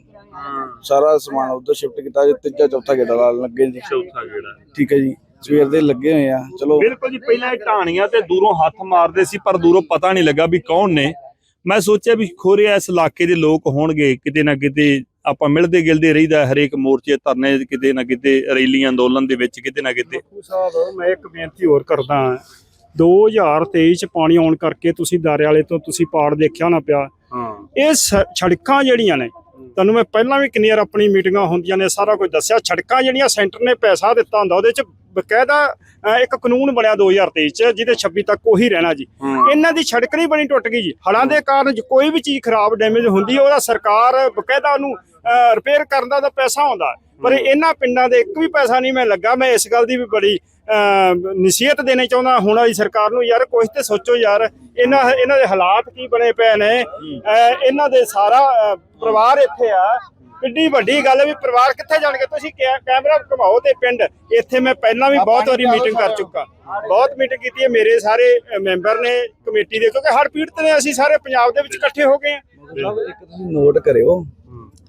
ਸਾਰਾ ਸਮਾਨ ਉਧਰ ਸ਼ਿਫਟ ਕੀਤਾ ਜੇ ਤੀਜਾ ਚੌਥਾ ਗੇੜਾ ਲਾਣ ਲੱਗੇ ਜੀ। ਚੌਥਾ ਗੇੜਾ। ਠੀਕ ਹੈ ਜੀ ਸਵੇਰ ਦੇ ਲੱਗੇ ਹੋਏ ਆ ਚਲੋ। ਬਿਲਕੁਲ ਜੀ ਪਹਿਲਾਂ ਇਹ ਢਾਣੀਆਂ ਤੇ ਦੂਰੋਂ ਹੱਥ ਮਾਰਦੇ ਸੀ ਪਰ ਦੂਰੋਂ ਪਤਾ ਨਹੀਂ ਲੱਗਾ ਵੀ ਕੌਣ ਨੇ। ਮੈਂ ਸੋਚਿਆ ਵੀ ਖੋਰੇ ਇਸ ਇਲਾਕੇ ਦੇ ਲੋਕ ਹੋਣਗੇ ਕਿਤੇ ਨਾ ਕਿਤੇ ਆਪਾਂ ਮਿਲਦੇ ਗਿਲਦੇ ਰਹੀਦਾ ਹਰੇਕ ਮੋਰਚੇ ਧਰਨੇ ਕਿਤੇ ਨਾ ਕਿਤੇ ਰੈਲੀ ਅੰਦੋਲਨ ਦੇ ਵਿੱਚ ਕਿਤੇ ਨਾ ਕਿਤੇ। ਸਾਹਿਬ ਮੈਂ ਇੱਕ ਬੇਨਤੀ ਹੋਰ ਕਰਦਾ 2023 ਚ ਪਾਣੀ ਆਉਣ ਕਰਕੇ ਤੁਸੀਂ ਦਾਰੇ ਵਾਲੇ ਤੋਂ ਤੁਸੀਂ ਪਾੜ ਦੇਖਿਆ ਨਾ ਪਿਆ। ਹਾਂ। ਇਹ ਸੜਕਾਂ ਜਿਹੜੀਆਂ ਨੇ ਤੁਹਾਨੂੰ ਮੈਂ ਪਹਿਲਾਂ ਵੀ ਕਿੰਨੀਆਂ ਆਪਣੀ ਮੀਟਿੰਗਾਂ ਹੁੰਦੀਆਂ ਨੇ ਸਾਰਾ ਕੁਝ ਦੱਸਿਆ। ਸੜਕਾਂ ਜਿਹੜੀਆਂ ਸੈਂਟਰ ਨੇ ਪੈਸਾ ਦਿੱਤਾ ਹੁੰਦਾ ਉਹਦੇ ਚ ਬਕਾਇਦਾ ਇੱਕ ਕਾਨੂੰਨ ਬਣਿਆ 2023 ਚ ਜਿਹਦੇ 26 ਤੱਕ ਉਹੀ ਰਹਿਣਾ ਜੀ। ਇਹਨਾਂ ਦੀ ਸੜਕ ਨਹੀਂ ਬਣੀ ਟੁੱਟ ਗਈ ਜੀ। ਹੜਾਂ ਦੇ ਕਾਰਨ ਕੋਈ ਵੀ ਚੀਜ਼ ਖਰਾਬ ਡੈਮੇਜ ਹੁੰਦੀ ਹੈ ਉਹਦਾ ਸਰਕਾਰ ਬਕਾਇਦਾ ਉਹਨੂੰ ਰਿਪੇਅਰ ਕਰਨ ਦਾ ਤਾਂ ਪੈਸਾ ਆਉਂਦਾ। ਪਰ ਇਹਨਾਂ ਪਿੰਡਾਂ ਦੇ ਇੱਕ ਵੀ ਪੈਸਾ ਨਹੀਂ ਮੈਂ ਲੱਗਾ ਮੈਂ ਇਸ ਗੱਲ ਦੀ ਵੀ ਬੜੀ ਨਸੀਹਤ ਦੇਣੀ ਚਾਹੁੰਦਾ ਹੁਣ ਵਾਲੀ ਸਰਕਾਰ ਨੂੰ ਯਾਰ ਕੁਝ ਤੇ ਸੋਚੋ ਯਾਰ ਇਹਨਾਂ ਇਹਨਾਂ ਦੇ ਹਾਲਾਤ ਕੀ ਬਣੇ ਪਏ ਨੇ? ਇਹਨਾਂ ਦੇ ਸਾਰਾ ਪਰਿਵਾਰ ਇੱਥੇ ਆ। ਕਿੱਡੀ ਵੱਡੀ ਗੱਲ ਹੈ ਵੀ ਪਰਿਵਾਰ ਕਿੱਥੇ ਜਾਣਗੇ? ਤੁਸੀਂ ਕੈਮਰਾ ਘੁਮਾਓ ਤੇ ਪਿੰਡ। ਇੱਥੇ ਮੈਂ ਪਹਿਲਾਂ ਵੀ ਬਹੁਤ ਵਾਰੀ ਮੀਟਿੰਗ ਕਰ ਚੁੱਕਾ। ਬਹੁਤ ਮੀਟਿੰਗ ਕੀਤੀ ਹੈ। ਮੇਰੇ ਸਾਰੇ ਮੈਂਬਰ ਨੇ ਕਮੇਟੀ ਦੇ ਕਿਉਂਕਿ ਹੜ ਪੀੜਤ ਨੇ ਅਸੀਂ ਸਾਰੇ ਪੰਜਾਬ ਦੇ ਵਿੱਚ ਇਕੱਠੇ ਹੋ ਗਏ ਹਾਂ। ਸਾਹਿਬ ਇੱਕ ਤੁਸੀਂ ਨੋਟ ਕਰਿਓ।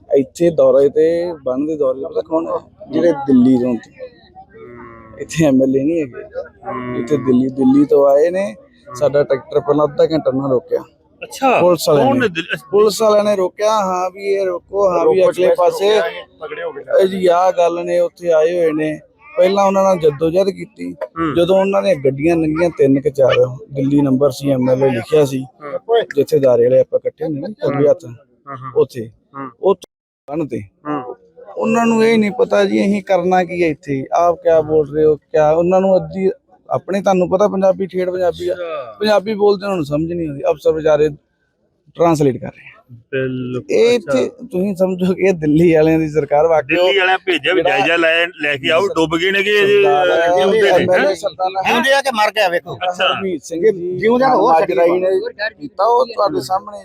ਇੱਥੇ ਦੌਰੇ ਤੇ ਬੰਨ ਦੇ ਦੌਰੇ ਤੇ ਪਤਾ ਕੌਣ ਹੈ? ਜਿਹੜੇ ਦਿੱਲੀ ਤੋਂ ਤੇ। ਇੱਥੇ ਐਮਐਲਏ ਨਹੀਂ ਹੈਗੇ। ਇੱਥੇ ਦਿੱਲੀ ਦਿੱਲੀ ਤੋਂ ਆਏ ਨੇ। ਸਾਡਾ ਟਰੈਕਟਰ ਪਹਿਲਾਂ ਅੱਧਾ ਘੰਟਾ ਨਾ ਰੋਕਿਆ। ਅੱਛਾ। ਪੁਲਿਸ ਵਾਲਿਆਂ ਨੇ। ਪੁਲਿਸ ਵਾਲਿਆਂ ਨੇ ਰੋਕਿਆ ਹਾਂ ਵੀ ਇਹ ਰੋਕੋ ਹਾਂ ਵੀ ਅਗਲੇ ਪਾਸੇ। ਇਹ ਜੀ ਆਹ ਗੱਲ ਨੇ ਉੱਥੇ ਆਏ ਹੋਏ ਨੇ। ਪਹਿਲਾਂ ਉਹਨਾਂ ਨਾਲ ਜਦੋਜਹਿਦ ਕੀਤੀ। ਜਦੋਂ ਉਹਨਾਂ ਨੇ ਗੱਡੀਆਂ ਲੰਗੀਆਂ ਤਿੰਨ ਕਿ ਚਾਰ ਦਿੱਲੀ ਨੰਬਰ ਸੀ ਐਮਐਲਏ ਲਿਖਿਆ ਸੀ। ਜਿੱਥੇ ਦਾਰੇ ਵਾਲੇ ਆਪਾਂ ਇਕੱਠੇ ਹੁੰਦੇ ਨੇ ਹੱਥ ਉੱਥੇ। ਉਹ ਤੇ। ਉਹਨਾਂ ਨੂੰ ਇਹ ਨਹੀਂ ਪਤਾ ਜੀ ਅਸੀਂ ਕਰਨਾ ਕੀ ਹੈ ਇੱਥੇ? ਆਪ ਕਿਆ ਬੋਲ ਰਹੇ ਹੋ ਕਿਆ? ਉਹਨਾਂ ਨੂੰ ਅੱਧੀ ਆਪਣੇ ਤੁਹਾਨੂੰ ਪਤਾ ਪੰਜਾਬੀ ਠੇੜ ਪੰਜਾਬੀ ਆ। ਪੰਜਾਬੀ ਬੋਲਦੇ ਉਹਨਾਂ ਨੂੰ ਸਮਝ ਨਹੀਂ ਆਉਂਦੀ। ਅਫਸਰ ਵਿਚਾਰੇ ਟਰਾਂਸਲੇਟ ਕਰ ਰਹੇ ਆ। ਬਿਲਕੁਲ ਇਹ ਇੱਥੇ ਤੁਸੀਂ ਸਮਝੋ ਕਿ ਇਹ ਦਿੱਲੀ ਵਾਲਿਆਂ ਦੀ ਸਰਕਾਰ ਵਾਕਿਆ ਦਿੱਲੀ ਵਾਲਿਆਂ ਭੇਜਿਆ ਵੀ ਜਾਇਜ਼ਾ ਲੈ ਲੈ ਕੇ ਆਓ ਡੁੱਬ ਗਏ ਨੇ ਕਿ ਇਹ ਸਰਦਾਰ ਜਿਉਂਦੇ ਜਿਉਂਦੇ ਆ ਕੇ ਮਰ ਗਿਆ ਵੇਖੋ। ਅੱਛਾ। ਸਿੰਘ ਜੀ ਜਿਉਂਦਿਆਂ ਨੂੰ ਹੋਰ ਮਾਜਰਾਈ ਨੇ ਕੀਤਾ ਉਹ ਤੁਹਾਡੇ ਸਾਹਮਣੇ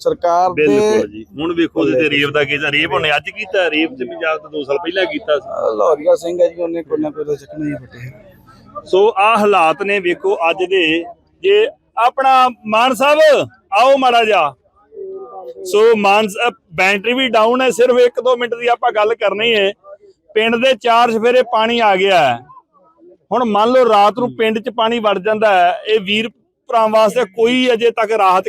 ਸਰਕਾਰ ਦੇ ਬਿਲਕੁਲ ਜੀ। ਹੁਣ ਵੇਖੋ ਉਹਦੇ ਤੇ ਰੇਪ ਦਾ ਕੇਸ। ਰੇਪ ਉਹਨੇ ਅੱਜ ਕੀਤਾ ਰੇਪ ਤੇ ਪੰਜਾਬ ਤੋਂ 2 ਸਾਲ ਪਹਿਲਾਂ ਕੀਤਾ ਸੀ। ਲੋਰੀਆ ਸਿੰਘ ਹੈ ਜੀ ਉਹਨੇ ਕੋਈ ਨਾ ਕੋਈ ਤਾਂ ਚੱਕਣਾ ਹੀ ਫਟੇ ਸੋ ਆ ਹਾਲਾਤ ਨੇ ਵੇਖੋ ਅੱਜ ਦੇ। ਜੇ ਆਪਣਾ ਮਾਨ ਸਾਹਿਬ ਆਓ ਮਾੜਾ ਜਾ ਸੋ ਮਾਨ ਸਾਹਿਬ ਬੈਟਰੀ ਵੀ ਡਾਊਨ ਹੈ ਸਿਰਫ 1-2 ਮਿੰਟ ਦੀ ਆਪਾਂ ਗੱਲ ਕਰਨੀ ਹੈ। ਪਿੰਡ ਦੇ ਚਾਰ ਸਫੇਰੇ ਪਾਣੀ ਆ ਗਿਆ ਹੁਣ ਮੰਨ ਲਓ ਰਾਤ ਨੂੰ ਪਿੰਡ 'ਚ ਪਾਣੀ ਵੜ ਜਾਂਦਾ ਹੈ ਇਹ ਵੀਰ ਭਰਾਵਾਂ ਵਾਸਤੇ ਕੋਈ ਅਜੇ ਤੱਕ ਰਾਹਤ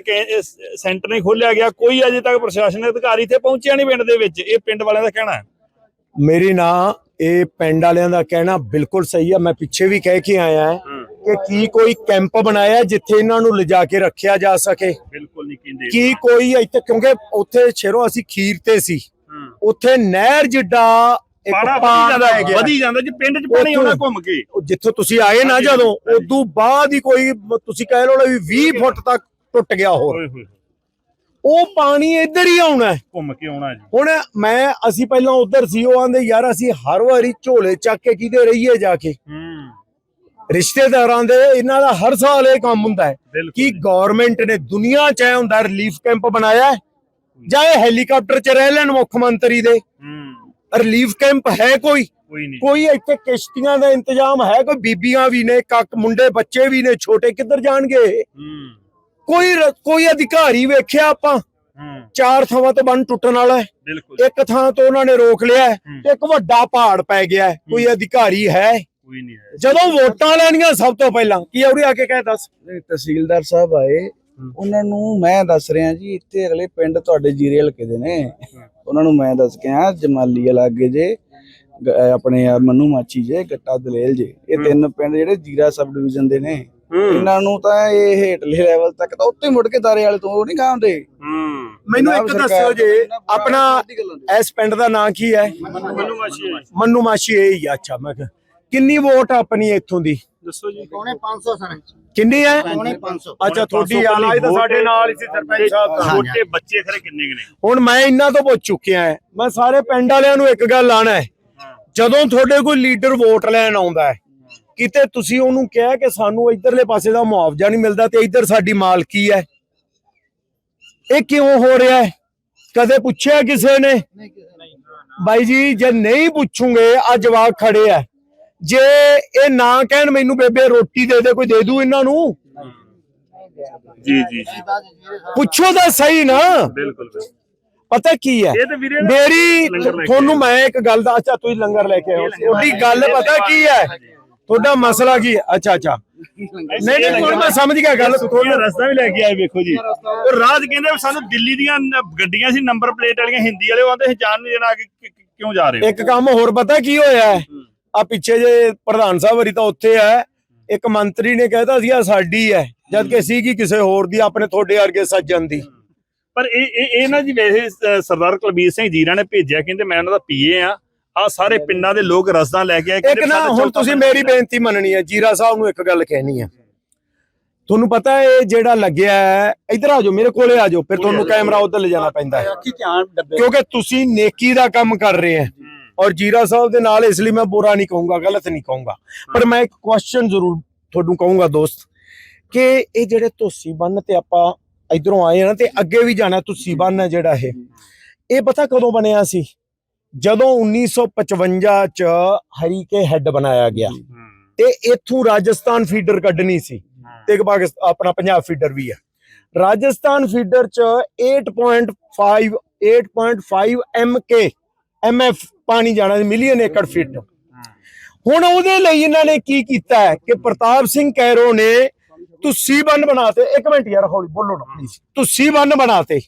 ਸੈਂਟਰ ਨਹੀਂ ਖੋਲਿਆ ਗਿਆ ਕੋਈ ਅਜੇ ਤੱਕ ਪ੍ਰਸ਼ਾਸਨ ਅਧਿਕਾਰੀ ਇੱਥੇ ਪਹੁੰਚਿਆ ਨਹੀਂ ਪਿੰਡ ਦੇ ਵਿੱਚ। ਇਹ ਪਿੰਡ ਵਾਲਿਆਂ ਦਾ ਕਹਿਣਾ ਹੈ। ਮੇਰੀ ਨਾਂ ਇਹ ਪਿੰਡ ਵਾਲਿਆਂ ਦਾ ਕਹਿਣਾ ਬਿਲਕੁਲ ਸਹੀ ਆ। ਮੈਂ ਪਿੱਛੇ ਵੀ ਕਹਿ ਕੇ ਆਇਆ ਹਾਂ ਕਿ ਕੀ ਕੋਈ ਕੈਂਪ ਬਣਾਇਆ ਜਿੱਥੇ ਇਹਨਾਂ ਨੂੰ ਲਿਜਾ ਕੇ ਰੱਖਿਆ ਜਾ ਸਕੇ। ਬਿਲਕੁਲ ਨਹੀਂ ਕਹਿੰਦੇ। ਕੀ ਕੋਈ ਇੱਥੇ ਕਿਉਂਕਿ ਉੱਥੇ ਸ਼ੇਰੋ ਅਸੀਂ ਖੀਰ ਤੇ ਸੀ। ਹੂੰ। ਉੱਥੇ ਨਹਿਰ ਜਿੱਡਾ ਪਾੜਾ ਵਧੀ ਜਾਂਦਾ ਵਧੀ ਜਾਂਦਾ ਜੀ ਪਿੰਡ 'ਚ ਪਾਣੀ ਆਉਣਾ ਘੁੰਮ ਕੇ। ਉਹ ਜਿੱਥੋਂ ਤੁਸੀਂ ਆਏ ਨਾ ਜਦੋਂ। ਉਦੋਂ ਬਾਅਦ ਹੀ ਕੋਈ ਤੁਸੀਂ ਕਹਿ ਲਓ ਵੀ 20 ਫੁੱਟ ਤੱਕ ਟੁੱਟ ਗਿਆ ਹੋਰ। ਉਹ ਪਾਣੀ ਇੱਧਰ ਹੀ ਆਉਣਾ। ਘੁੰਮ ਕੇ ਆਉਣਾ ਜੀ। ਹੁਣ ਮੈਂ ਅਸੀਂ ਪਹਿਲਾਂ ਉੱਧਰ ਸੀ ਉਹ ਆਂਦੇ ਯਾਰ ਅਸੀਂ ਹਰ ਵਾਰੀ ਝੋਲੇ ਚੱਕ ਕੇ ਕਿਤੇ ਰਹੀਏ ਜਾ ਕੇ? ਹੂੰ। ਰਿਸ਼ਤੇਦਾਰਾਂ ਦੇ ਇਹਨਾਂ ਦਾ ਹਰ ਸਾਲ ਇਹ ਕੰਮ ਹੁੰਦਾ ਹੈ ਕਿ ਗਵਰਨਮੈਂਟ ਨੇ ਦੁਨੀਆ 'ਚ ਹੁੰਦਾ ਰਿਲੀਫ ਕੈਂਪ ਬਣਾਇਆ ਹੈ। ਜਾਂ ਇਹ ਹੈਲੀਕਾਪਟਰ 'ਚ ਰਹਿ ਲੈਣ ਮੁੱਖ ਮੰਤਰੀ ਦੇ। ਹੂੰ। ਰਿਲੀਫ ਕੈਂਪ ਹੈ ਕੋਈ? ਕੋਈ ਨਹੀਂ। ਕੋਈ ਇੱਥੇ ਕਿਸ਼ਤੀਆਂ ਦਾ ਇੰਤਜ਼ਾਮ ਹੈ? ਕੋਈ ਬੀਬੀਆਂ ਵੀ ਨੇ ਕੱਕ ਮੁੰਡੇ ਬੱਚੇ ਵੀ ਨੇ ਛੋਟੇ ਕਿੱਧਰ ਜਾਣਗੇ? ਹੂੰ। ਕੋਈ ਕੋਈ ਅਧਿਕਾਰੀ ਵੇਖਿਆ ਆਪਾਂ? ਹੂੰ। ਚਾਰ ਥਾਵਾਂ ਤੋਂ ਬੰਨ ਟੁੱਟਣ ਵਾਲਾ ਹੈ। ਇੱਕ ਥਾਂ ਤੋਂ ਉਹਨਾਂ ਨੇ ਰੋਕ ਲਿਆ ਇੱਕ ਵੱਡਾ ਪਹਾੜ ਪੈ ਗਿਆ। ਕੋਈ ਅਧਿਕਾਰੀ ਹੈ? ਕੋਈ ਨਹੀਂ ਹੈ। ਜਦੋਂ ਵੋਟਾਂ ਲੈਣੀਆਂ ਸਭ ਤੋਂ ਪਹਿਲਾਂ ਕੀ ਉਰੇ ਆ ਕੇ ਕਹਿ ਦੱਸ। ਨਹੀਂ, ਤਹਿਸੀਲਦਾਰ ਸਾਹਿਬ ਆਏ। ਉਹਨਾਂ ਨੂੰ ਮੈਂ ਦੱਸ ਰਿਹਾ ਜੀ ਇੱਥੇ ਅਗਲੇ ਪਿੰਡ ਤੁਹਾਡੇ ਜੀਰੇ ਹਲਕੇ ਦੇ ਨੇ। ਉਹਨਾਂ ਨੂੰ ਮੈਂ ਦੱਸ ਕੇ ਆ ਜਮਾਲੀ ਲਾਗੇ ਜੇ ਗ- ਆਪਣੇ ਆ ਮਨੂ ਮਾਚੀ ਜੇ ਗੱਟਾ ਦਲੇਲ ਜੇ। ਇਹ ਤਿੰਨ ਪਿੰਡ ਜਿਹੜੇ ਜੀਰਾ ਸਬ ਡਿਵੀਜ਼ਨ ਦੇ ਨੇ। ਇਹਨਾਂ ਨੂੰ ਤਾਂ ਇਹ ਹੇਠਲੇ ਲੈਵਲ ਤੱਕ ਤਾਂ ਉੱਤੇ ਮੁੜ ਕੇ ਦਾਰੇ ਵਾਲੇ ਤੋਂ ਉਹ ਨਹੀਂ ਗਾਉਂਦੇ ਹੂੰ। ਮੈਨੂੰ ਇੱਕ ਦੱਸਿਓ ਜੇ ਆਪਣਾ। ਇਸ ਪਿੰਡ ਦਾ ਨਾਂ ਕੀ ਹੈ? ਮੈਨੂੰ ਮਾਸ਼ੀ ਮੰਨੂ ਮਾਸ਼ੀ ਇਹ ਹੀ ਆ, ਅੱਛਾ ਮੈਂ ਕਿਹਾ ਕਿੰਨੀ ਵੋਟ ਆ ਆਪਣੀ ਇੱਥੋਂ ਦੀ? ਦੱਸੋ ਜੀ। ਪੌਣੇ 500 ਸਰ। ਕਿੰਨੀ ਹੈ? ਪੌਣੇ 500 ਅੱਛਾ ਤੁਹਾਡੀ ਆਲਾਈ ਤਾਂ ਸਾਡੇ ਨਾਲ ਹੀ ਸੀ ਸਰਪੰਚ ਸਾਹਿਬ ਤਾਂ। ਛੋਟੇ ਬੱਚੇ ਖਰੇ ਕਿੰਨੇ ਕੁ ਨੇ? ਹੁਣ ਮੈਂ ਇਹਨਾਂ ਤੋਂ ਪੁੱਛ ਚੁੱਕਿਆ ਹਾਂ। ਮੈਂ ਸਾਰੇ ਪਿੰਡ ਵਾਲਿਆਂ ਨੂੰ ਇੱਕ ਗੱਲ ਆਣਾ ਹੈ। ਜਦੋਂ ਤੁਹਾਡੇ ਕੋਈ ਲੀਡਰ ਵੋਟ ਲੈਣ ਆਉਂਦਾ ਹੈ ਕਿਤੇ ਤੁਸੀਂ ਉਹਨੂੰ ਕਿਹਾ ਕਿ ਸਾਨੂੰ ਇਧਰਲੇ ਪਾਸੇ ਦਾ ਮੁਆਵਜ਼ਾ ਨਹੀਂ ਮਿਲਦਾ ਤੇ ਇਧਰ ਸਾਡੀ ਮਾਲਕੀ ਹੈ? ਇਹ ਕਿਉਂ ਹੋ ਰਿਹਾ ਹੈ? ਕਦੇ ਪੁੱਛਿਆ ਕਿਸੇ ਨੇ? ਬਾਈ ਜੀ ਜੇ ਨਹੀਂ ਪੁੱਛੂਗੇ ਆ ਜਵਾਬ ਖੜੇ ਆ। ਜੇ ਇਹ ਨਾ ਕਹਿਣ ਮੈਨੂੰ ਬੇਬੇ ਰੋਟੀ ਦੇ ਦੇ ਕੋਈ ਦੇ ਦੂ ਇਹਨਾਂ ਨੂੰ? ਜੀ ਜੀ ਪੁੱਛੋ ਤਾਂ ਸਹੀ ਨਾ। ਬਿਲਕੁਲ। ਪਤਾ ਕੀ ਹੈ? ਮੇਰੀ ਤੁਹਾਨੂੰ ਮੈਂ ਇੱਕ ਗੱਲ ਦਾ ਅੱਛਾ ਤੁਸੀਂ ਲੰਗਰ ਲੈ ਕੇ ਹੋ। ਤੁਹਾਡੀ ਗੱਲ ਪਤਾ ਕੀ ਹੈ? ਤੁਹਾਡਾ ਮਸਲਾ ਕੀ ਹੈ? ਅੱਛਾ ਅੱਛਾ। ਨਹੀਂ ਨਹੀਂ ਹੁਣ ਮੈਂ ਸਮਝ ਗਿਆ ਗੱਲ। ਥੋੜਾ ਰਸਤਾ ਵੀ ਲੈ ਕੇ ਆਏ ਵੇਖੋ ਜੀ। ਉਹ ਰਾਜ ਕਹਿੰਦੇ ਸਾਨੂੰ ਦਿੱਲੀ ਦੀਆਂ ਗੱਡੀਆਂ ਸੀ ਨੰਬਰ ਪਲੇਟ ਵਾਲੀਆਂ ਹਿੰਦੀ ਵਾਲੇ ਉਹ ਆਂਦੇ ਜਾਣ ਨਹੀਂ ਦੇਣਾ ਕਿ- ਕਿਉਂ ਜਾ ਰਹੇ ਹੋ? ਇੱਕ ਕੰਮ ਹੋਰ ਪਤਾ ਕੀ ਹੋਇਆ ਹੈ। ਆ ਪਿੱਛੇ ਜੇ ਪ੍ਰਧਾਨ ਸਾਹਿਬ ਹਰੀ ਤਾਂ ਉੱਥੇ ਹੈ। ਇੱਕ ਮੰਤਰੀ ਨੇ ਕਹਿਤਾ ਸੀ ਆ ਸਾਡੀ ਹੈ। ਜਦ ਕਿ ਸੀਗੀ ਕਿਸੇ ਹੋਰ ਦੀ ਆਪਣੇ ਤੁਹਾਡੇ ਵਰਗੇ ਸੱਜਣ ਦੀ। ਪਰ ਇਹ ਇਹ ਇਹ ਨਾ ਜੀ ਵੈਸੇ ਸਰਦਾਰ ਕੁਲਬੀਰ ਸਿੰਘ ਜੀਰਾ ਨੇ ਭੇਜਿਆ ਕਹਿੰਦੇ ਮੈਂ ਉਹਨਾਂ ਦਾ ਪੀਏ ਆ। ਆ ਸਾਰੇ ਪਿੰਡਾਂ ਦੇ ਲੋਕ ਰਸਦਾਂ ਲੈ ਕੇ ਆਏ ਇੱਕ ਕਹਿੰਦੇ ਨਾ ਸਾਡਾ ਹੁਣ ਤੁਸੀਂ ਮੇਰੀ ਬੇਨਤੀ ਮੰਨਣੀ ਹੈ ਜੀਰਾ ਸਾਹਿਬ ਨੂੰ ਇੱਕ ਗੱਲ ਕਹਿਣੀ ਹੈ। ਤੁਹਾਨੂੰ ਪਤਾ ਹੈ ਇਹ ਜਿਹੜਾ ਲੱਗਿਆ ਹੈ ਇੱਧਰ ਆ ਜਾਓ ਮੇਰੇ ਕੋਲੇ ਆ ਜਾਓ ਫਿਰ ਤੁਹਾਨੂੰ ਕੈਮਰਾ ਉਧਰ ਲੈ ਜਾਣਾ ਪੈਂਦਾ ਹੈ। ਕਿਉਂਕਿ ਤੁਸੀਂ ਨੇਕੀ ਦਾ ਕੰਮ ਕਰ ਰਹੇ ਹੋ। ਔਰ ਜੀਰਾ ਸਾਹਿਬ ਦੇ ਨਾਲ ਇਸ ਲਈ ਮੈਂ ਬੁਰਾ ਨਹੀਂ ਕਹੂੰਗਾ, ਗਲਤ ਨਹੀਂ ਕਹੂੰਗਾ। ਪਰ ਮੈਂ ਇੱਕ ਕੁਐਸਚਨ ਜ਼ਰੂਰ ਤੁਹਾਨੂੰ ਕਹੂੰਗਾ ਦੋਸਤ ਕਿ ਇਹ ਜਿਹੜੇ ਤੁਸੀਂ ਬੰਨ ਤੇ ਆਪਾਂ ਇਧਰੋਂ ਆਏ ਨਾ ਤੇ ਅੱਗੇ ਵੀ ਜਾਣਾ ਤੁਸੀਂ ਬੰਨ ਹੈ ਜਿਹੜਾ ਇਹ। ਇਹ ਪਤਾ ਕਦੋਂ ਬਣਿਆ ਸੀ? ਜਦੋਂ 1955 ਚ ਹਰੀਕੇ ਹੈੱਡ ਬਣਾਇਆ ਗਿਆ। ਤੇ ਇੱਥੋਂ ਰਾਜਸਥਾਨ ਫੀਡਰ ਕੱਢਣੀ ਸੀ। ਤੇ ਇੱਕ ਪਾਕਿਸਤਾਨ ਆਪਣਾ ਪੰਜਾਬ ਫੀਡਰ ਵੀ ਹੈ ਰਾਜਸਥਾਨ ਫੀਡਰ ਚ 8.5 8.5 MK MF ਪਾਣੀ ਜਾਣਾ ਮਿਲੀਅਨ ਏਕੜ ਫੀਟ ਹੁਣ ਉਹਦੇ ਲਈ ਇਹਨਾਂ ਨੇ ਕੀ ਕੀਤਾ ਹੈ ਕਿ ਪ੍ਰਤਾਪ ਸਿੰਘ ਕੈਰੋ ਨੇ ਤੁਸੀਂ ਬੰਨ ਬਣਾਤੇ। ਇੱਕ ਮਿੰਟ ਯਾਰ ਹੌਲੀ ਬੋਲੋ ਨਾ ਪਲੀਜ਼ ਤੁਸੀਂ ਬੰਨ ਬਣਾਤੇ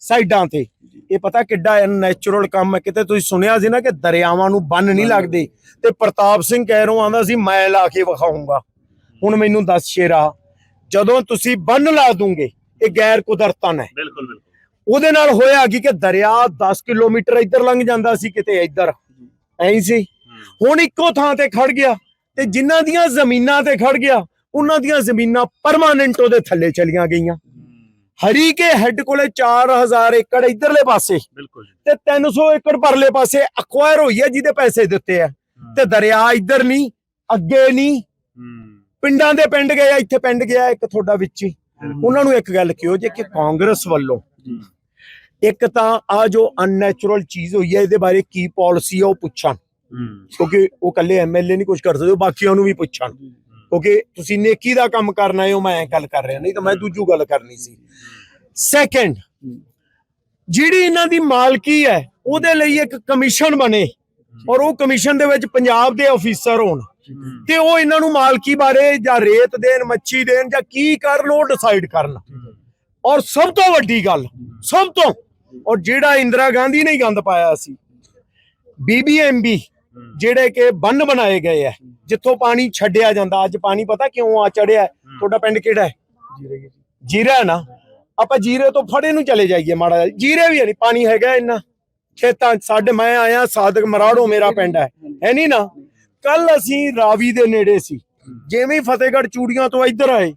ਸਾਈਡਾਂ ਤੇ। ਇਹ ਪਤਾ ਕਿੱਡਾ ਨੈਚੁਰਲ ਕੰਮ ਹੈ। ਕਿਤੇ ਤੁਸੀਂ ਸੁਣਿਆ ਸੀ ਨਾ ਕਿ ਦਰਿਆਵਾਂ ਨੂੰ ਬੰਨ ਨਹੀਂ ਲੱਗਦੇ। ਤੇ ਪ੍ਰਤਾਪ ਸਿੰਘ ਕੈਰੋ ਆਂਦਾ ਸੀ ਮੈਂ ਲਾ ਕੇ ਵਿਖਾਉਂਗਾ। ਹੁਣ ਮੈਨੂੰ ਦੱਸ ਸ਼ੇਰਾ ਜਦੋਂ ਤੁਸੀਂ ਬੰਨ ਲਾ ਦੂਗੇ ਇਹ ਗੈਰ ਕੁਦਰਤਨ ਹੈ। ਬਿਲਕੁਲ ਬਿਲਕੁਲ। ਉਹਦੇ ਨਾਲ ਹੋਇਆ ਕੀ ਕਿ ਦਰਿਆ 10 ਕਿਲੋਮੀਟਰ ਇੱਧਰ ਲੰਘ ਜਾਂਦਾ ਸੀ ਕਿਤੇ ਇੱਧਰ। ਐਂ ਸੀ। ਹੁਣ ਇੱਕੋ ਥਾਂ ਤੇ ਖੜ ਗਿਆ ਤੇ ਜਿਨ੍ਹਾਂ ਦੀਆਂ ਜ਼ਮੀਨਾਂ ਤੇ ਖੜ ਗਿਆ ਉਹਨਾਂ ਦੀਆਂ ਜ਼ਮੀਨਾਂ ਪਰਮਾਨੈਂਟ ਉਹਦੇ ਥੱਲੇ ਚਲੀਆਂ ਗਈਆਂ। ਹਰੀ ਕੇ ਹੈੱਡ ਕੋਲੇ 4000 ਏਕੜ ਇੱਧਰਲੇ ਪਾਸੇ। ਬਿਲਕੁਲ। ਤੇ 300 ਏਕੜ ਪਰਲੇ ਪਾਸੇ ਅਕਵਾਇਰ ਹੋਈ ਹੈ ਜਿਹਦੇ ਪੈਸੇ ਦਿੱਤੇ ਆ। ਤੇ ਦਰਿਆ ਇੱਧਰ ਨਹੀਂ ਅੱਗੇ ਨਹੀਂ। ਪਿੰਡਾਂ ਦੇ ਪਿੰਡ ਗਏ ਇੱਥੇ ਪਿੰਡ ਗਿਆ ਇੱਕ ਤੁਹਾਡਾ ਵਿੱਚ ਹੀ। ਉਹਨਾਂ ਨੂੰ ਇੱਕ ਗੱਲ ਕਿਹੋ ਜੇ ਕਿ ਕਾਂਗਰਸ ਵੱਲੋਂ ਇੱਕ ਤਾਂ ਆ ਜੋ ਅਨਨੈਚੁਰਲ ਚੀਜ਼ ਹੋਈ ਹੈ ਇਹਦੇ ਬਾਰੇ ਕੀ ਪਾਲਿਸੀ ਹੈ ਉਹ ਪੁੱਛਣ ਹੂੰ। ਕਿਉਂਕਿ ਉਹ ਕੱਲੇ ਐਮਐਲਏ ਨਹੀਂ ਕੁਝ ਕਰ ਸਕਦੇ ਉਹ ਬਾਕੀਆਂ ਨੂੰ ਵੀ ਪੁੱਛਣ ਕਿਉਂਕਿ ਤੁਸੀਂ ਨੇਕੀ ਦਾ ਕੰਮ ਕਰਨਾ ਹੈ ਉਹ ਮੈਂ ਗੱਲ ਕਰ ਰਿਹਾ ਨਹੀਂ ਤਾਂ ਮੈਂ ਦੂਜੂ ਗੱਲ ਕਰਨੀ ਸੀ। ਸੈਕੰਡ ਜਿਹੜੀ ਇਹਨਾਂ ਦੀ ਮਾਲਕੀ ਹੈ ਉਹਦੇ ਲਈ ਇੱਕ ਕਮਿਸ਼ਨ ਬਣੇ ਔਰ ਉਹ ਕਮਿਸ਼ਨ ਦੇ ਵਿੱਚ ਪੰਜਾਬ ਦੇ ਅਫੀਸਰ ਹੋਣ। ਤੇ ਉਹ ਇਹਨਾਂ ਨੂੰ ਮਾਲਕੀ ਬਾਰੇ ਜਾਂ ਰੇਤ ਦੇਣ ਮੱਛੀ ਦੇਣ ਜਾਂ ਕੀ ਕਰਨ ਉਹ ਡਿਸਾਈਡ ਕਰਨ। ਔਰ ਸਭ ਤੋਂ ਵੱਡੀ ਗੱਲ ਸਭ ਤੋਂ ਔਰ ਜਿਹੜਾ ਇੰਦਰਾ ਗਾਂਧੀ ਨੇ ਗੰਦ ਪਾਇਆ ਸੀ ਬੀਬੀਐਮਬੀ ਜਿਹੜੇ ਕਿ ਬੰਨ ਬਣਾਏ ਗਏ ਆ ਜਿੱਥੋਂ ਪਾਣੀ ਛੱਡਿਆ ਜਾਂਦਾ ਅੱਜ ਪਾਣੀ ਪਤਾ ਕਿਉਂ ਆ ਚੜਿਆ ਤੁਹਾਡਾ ਪਿੰਡ ਕਿਹੜਾ ਹੈ? ਜੀਰਾ ਨਾ ਆਪਾਂ ਜੀਰੇ ਤੋਂ ਫੜੇ ਨੂੰ ਚਲੇ ਜਾਈਏ ਮਾੜਾ। ਜੀਰੇ ਵੀ ਹੈ ਨਹੀਂ ਪਾਣੀ ਹੈਗਾ ਇੰਨਾ ਖੇਤਾਂ ਸਾਡੇ ਮੈਂ ਆਇਆ ਸਾਦਕ ਮਰਾੜੋ ਮੇਰਾ ਪਿੰਡ ਹੈ ਹੈ ਨਹੀਂ ਨਾ? ਕੱਲ ਅਸੀਂ ਰਾਵੀ ਦੇ ਨੇੜੇ ਸੀ ਜਿਵੇਂ ਹੀ ਫਤਿਹਗੜ੍ਹ ਚੂੜੀਆਂ ਤੋਂ ਇੱਧਰ ਆਏ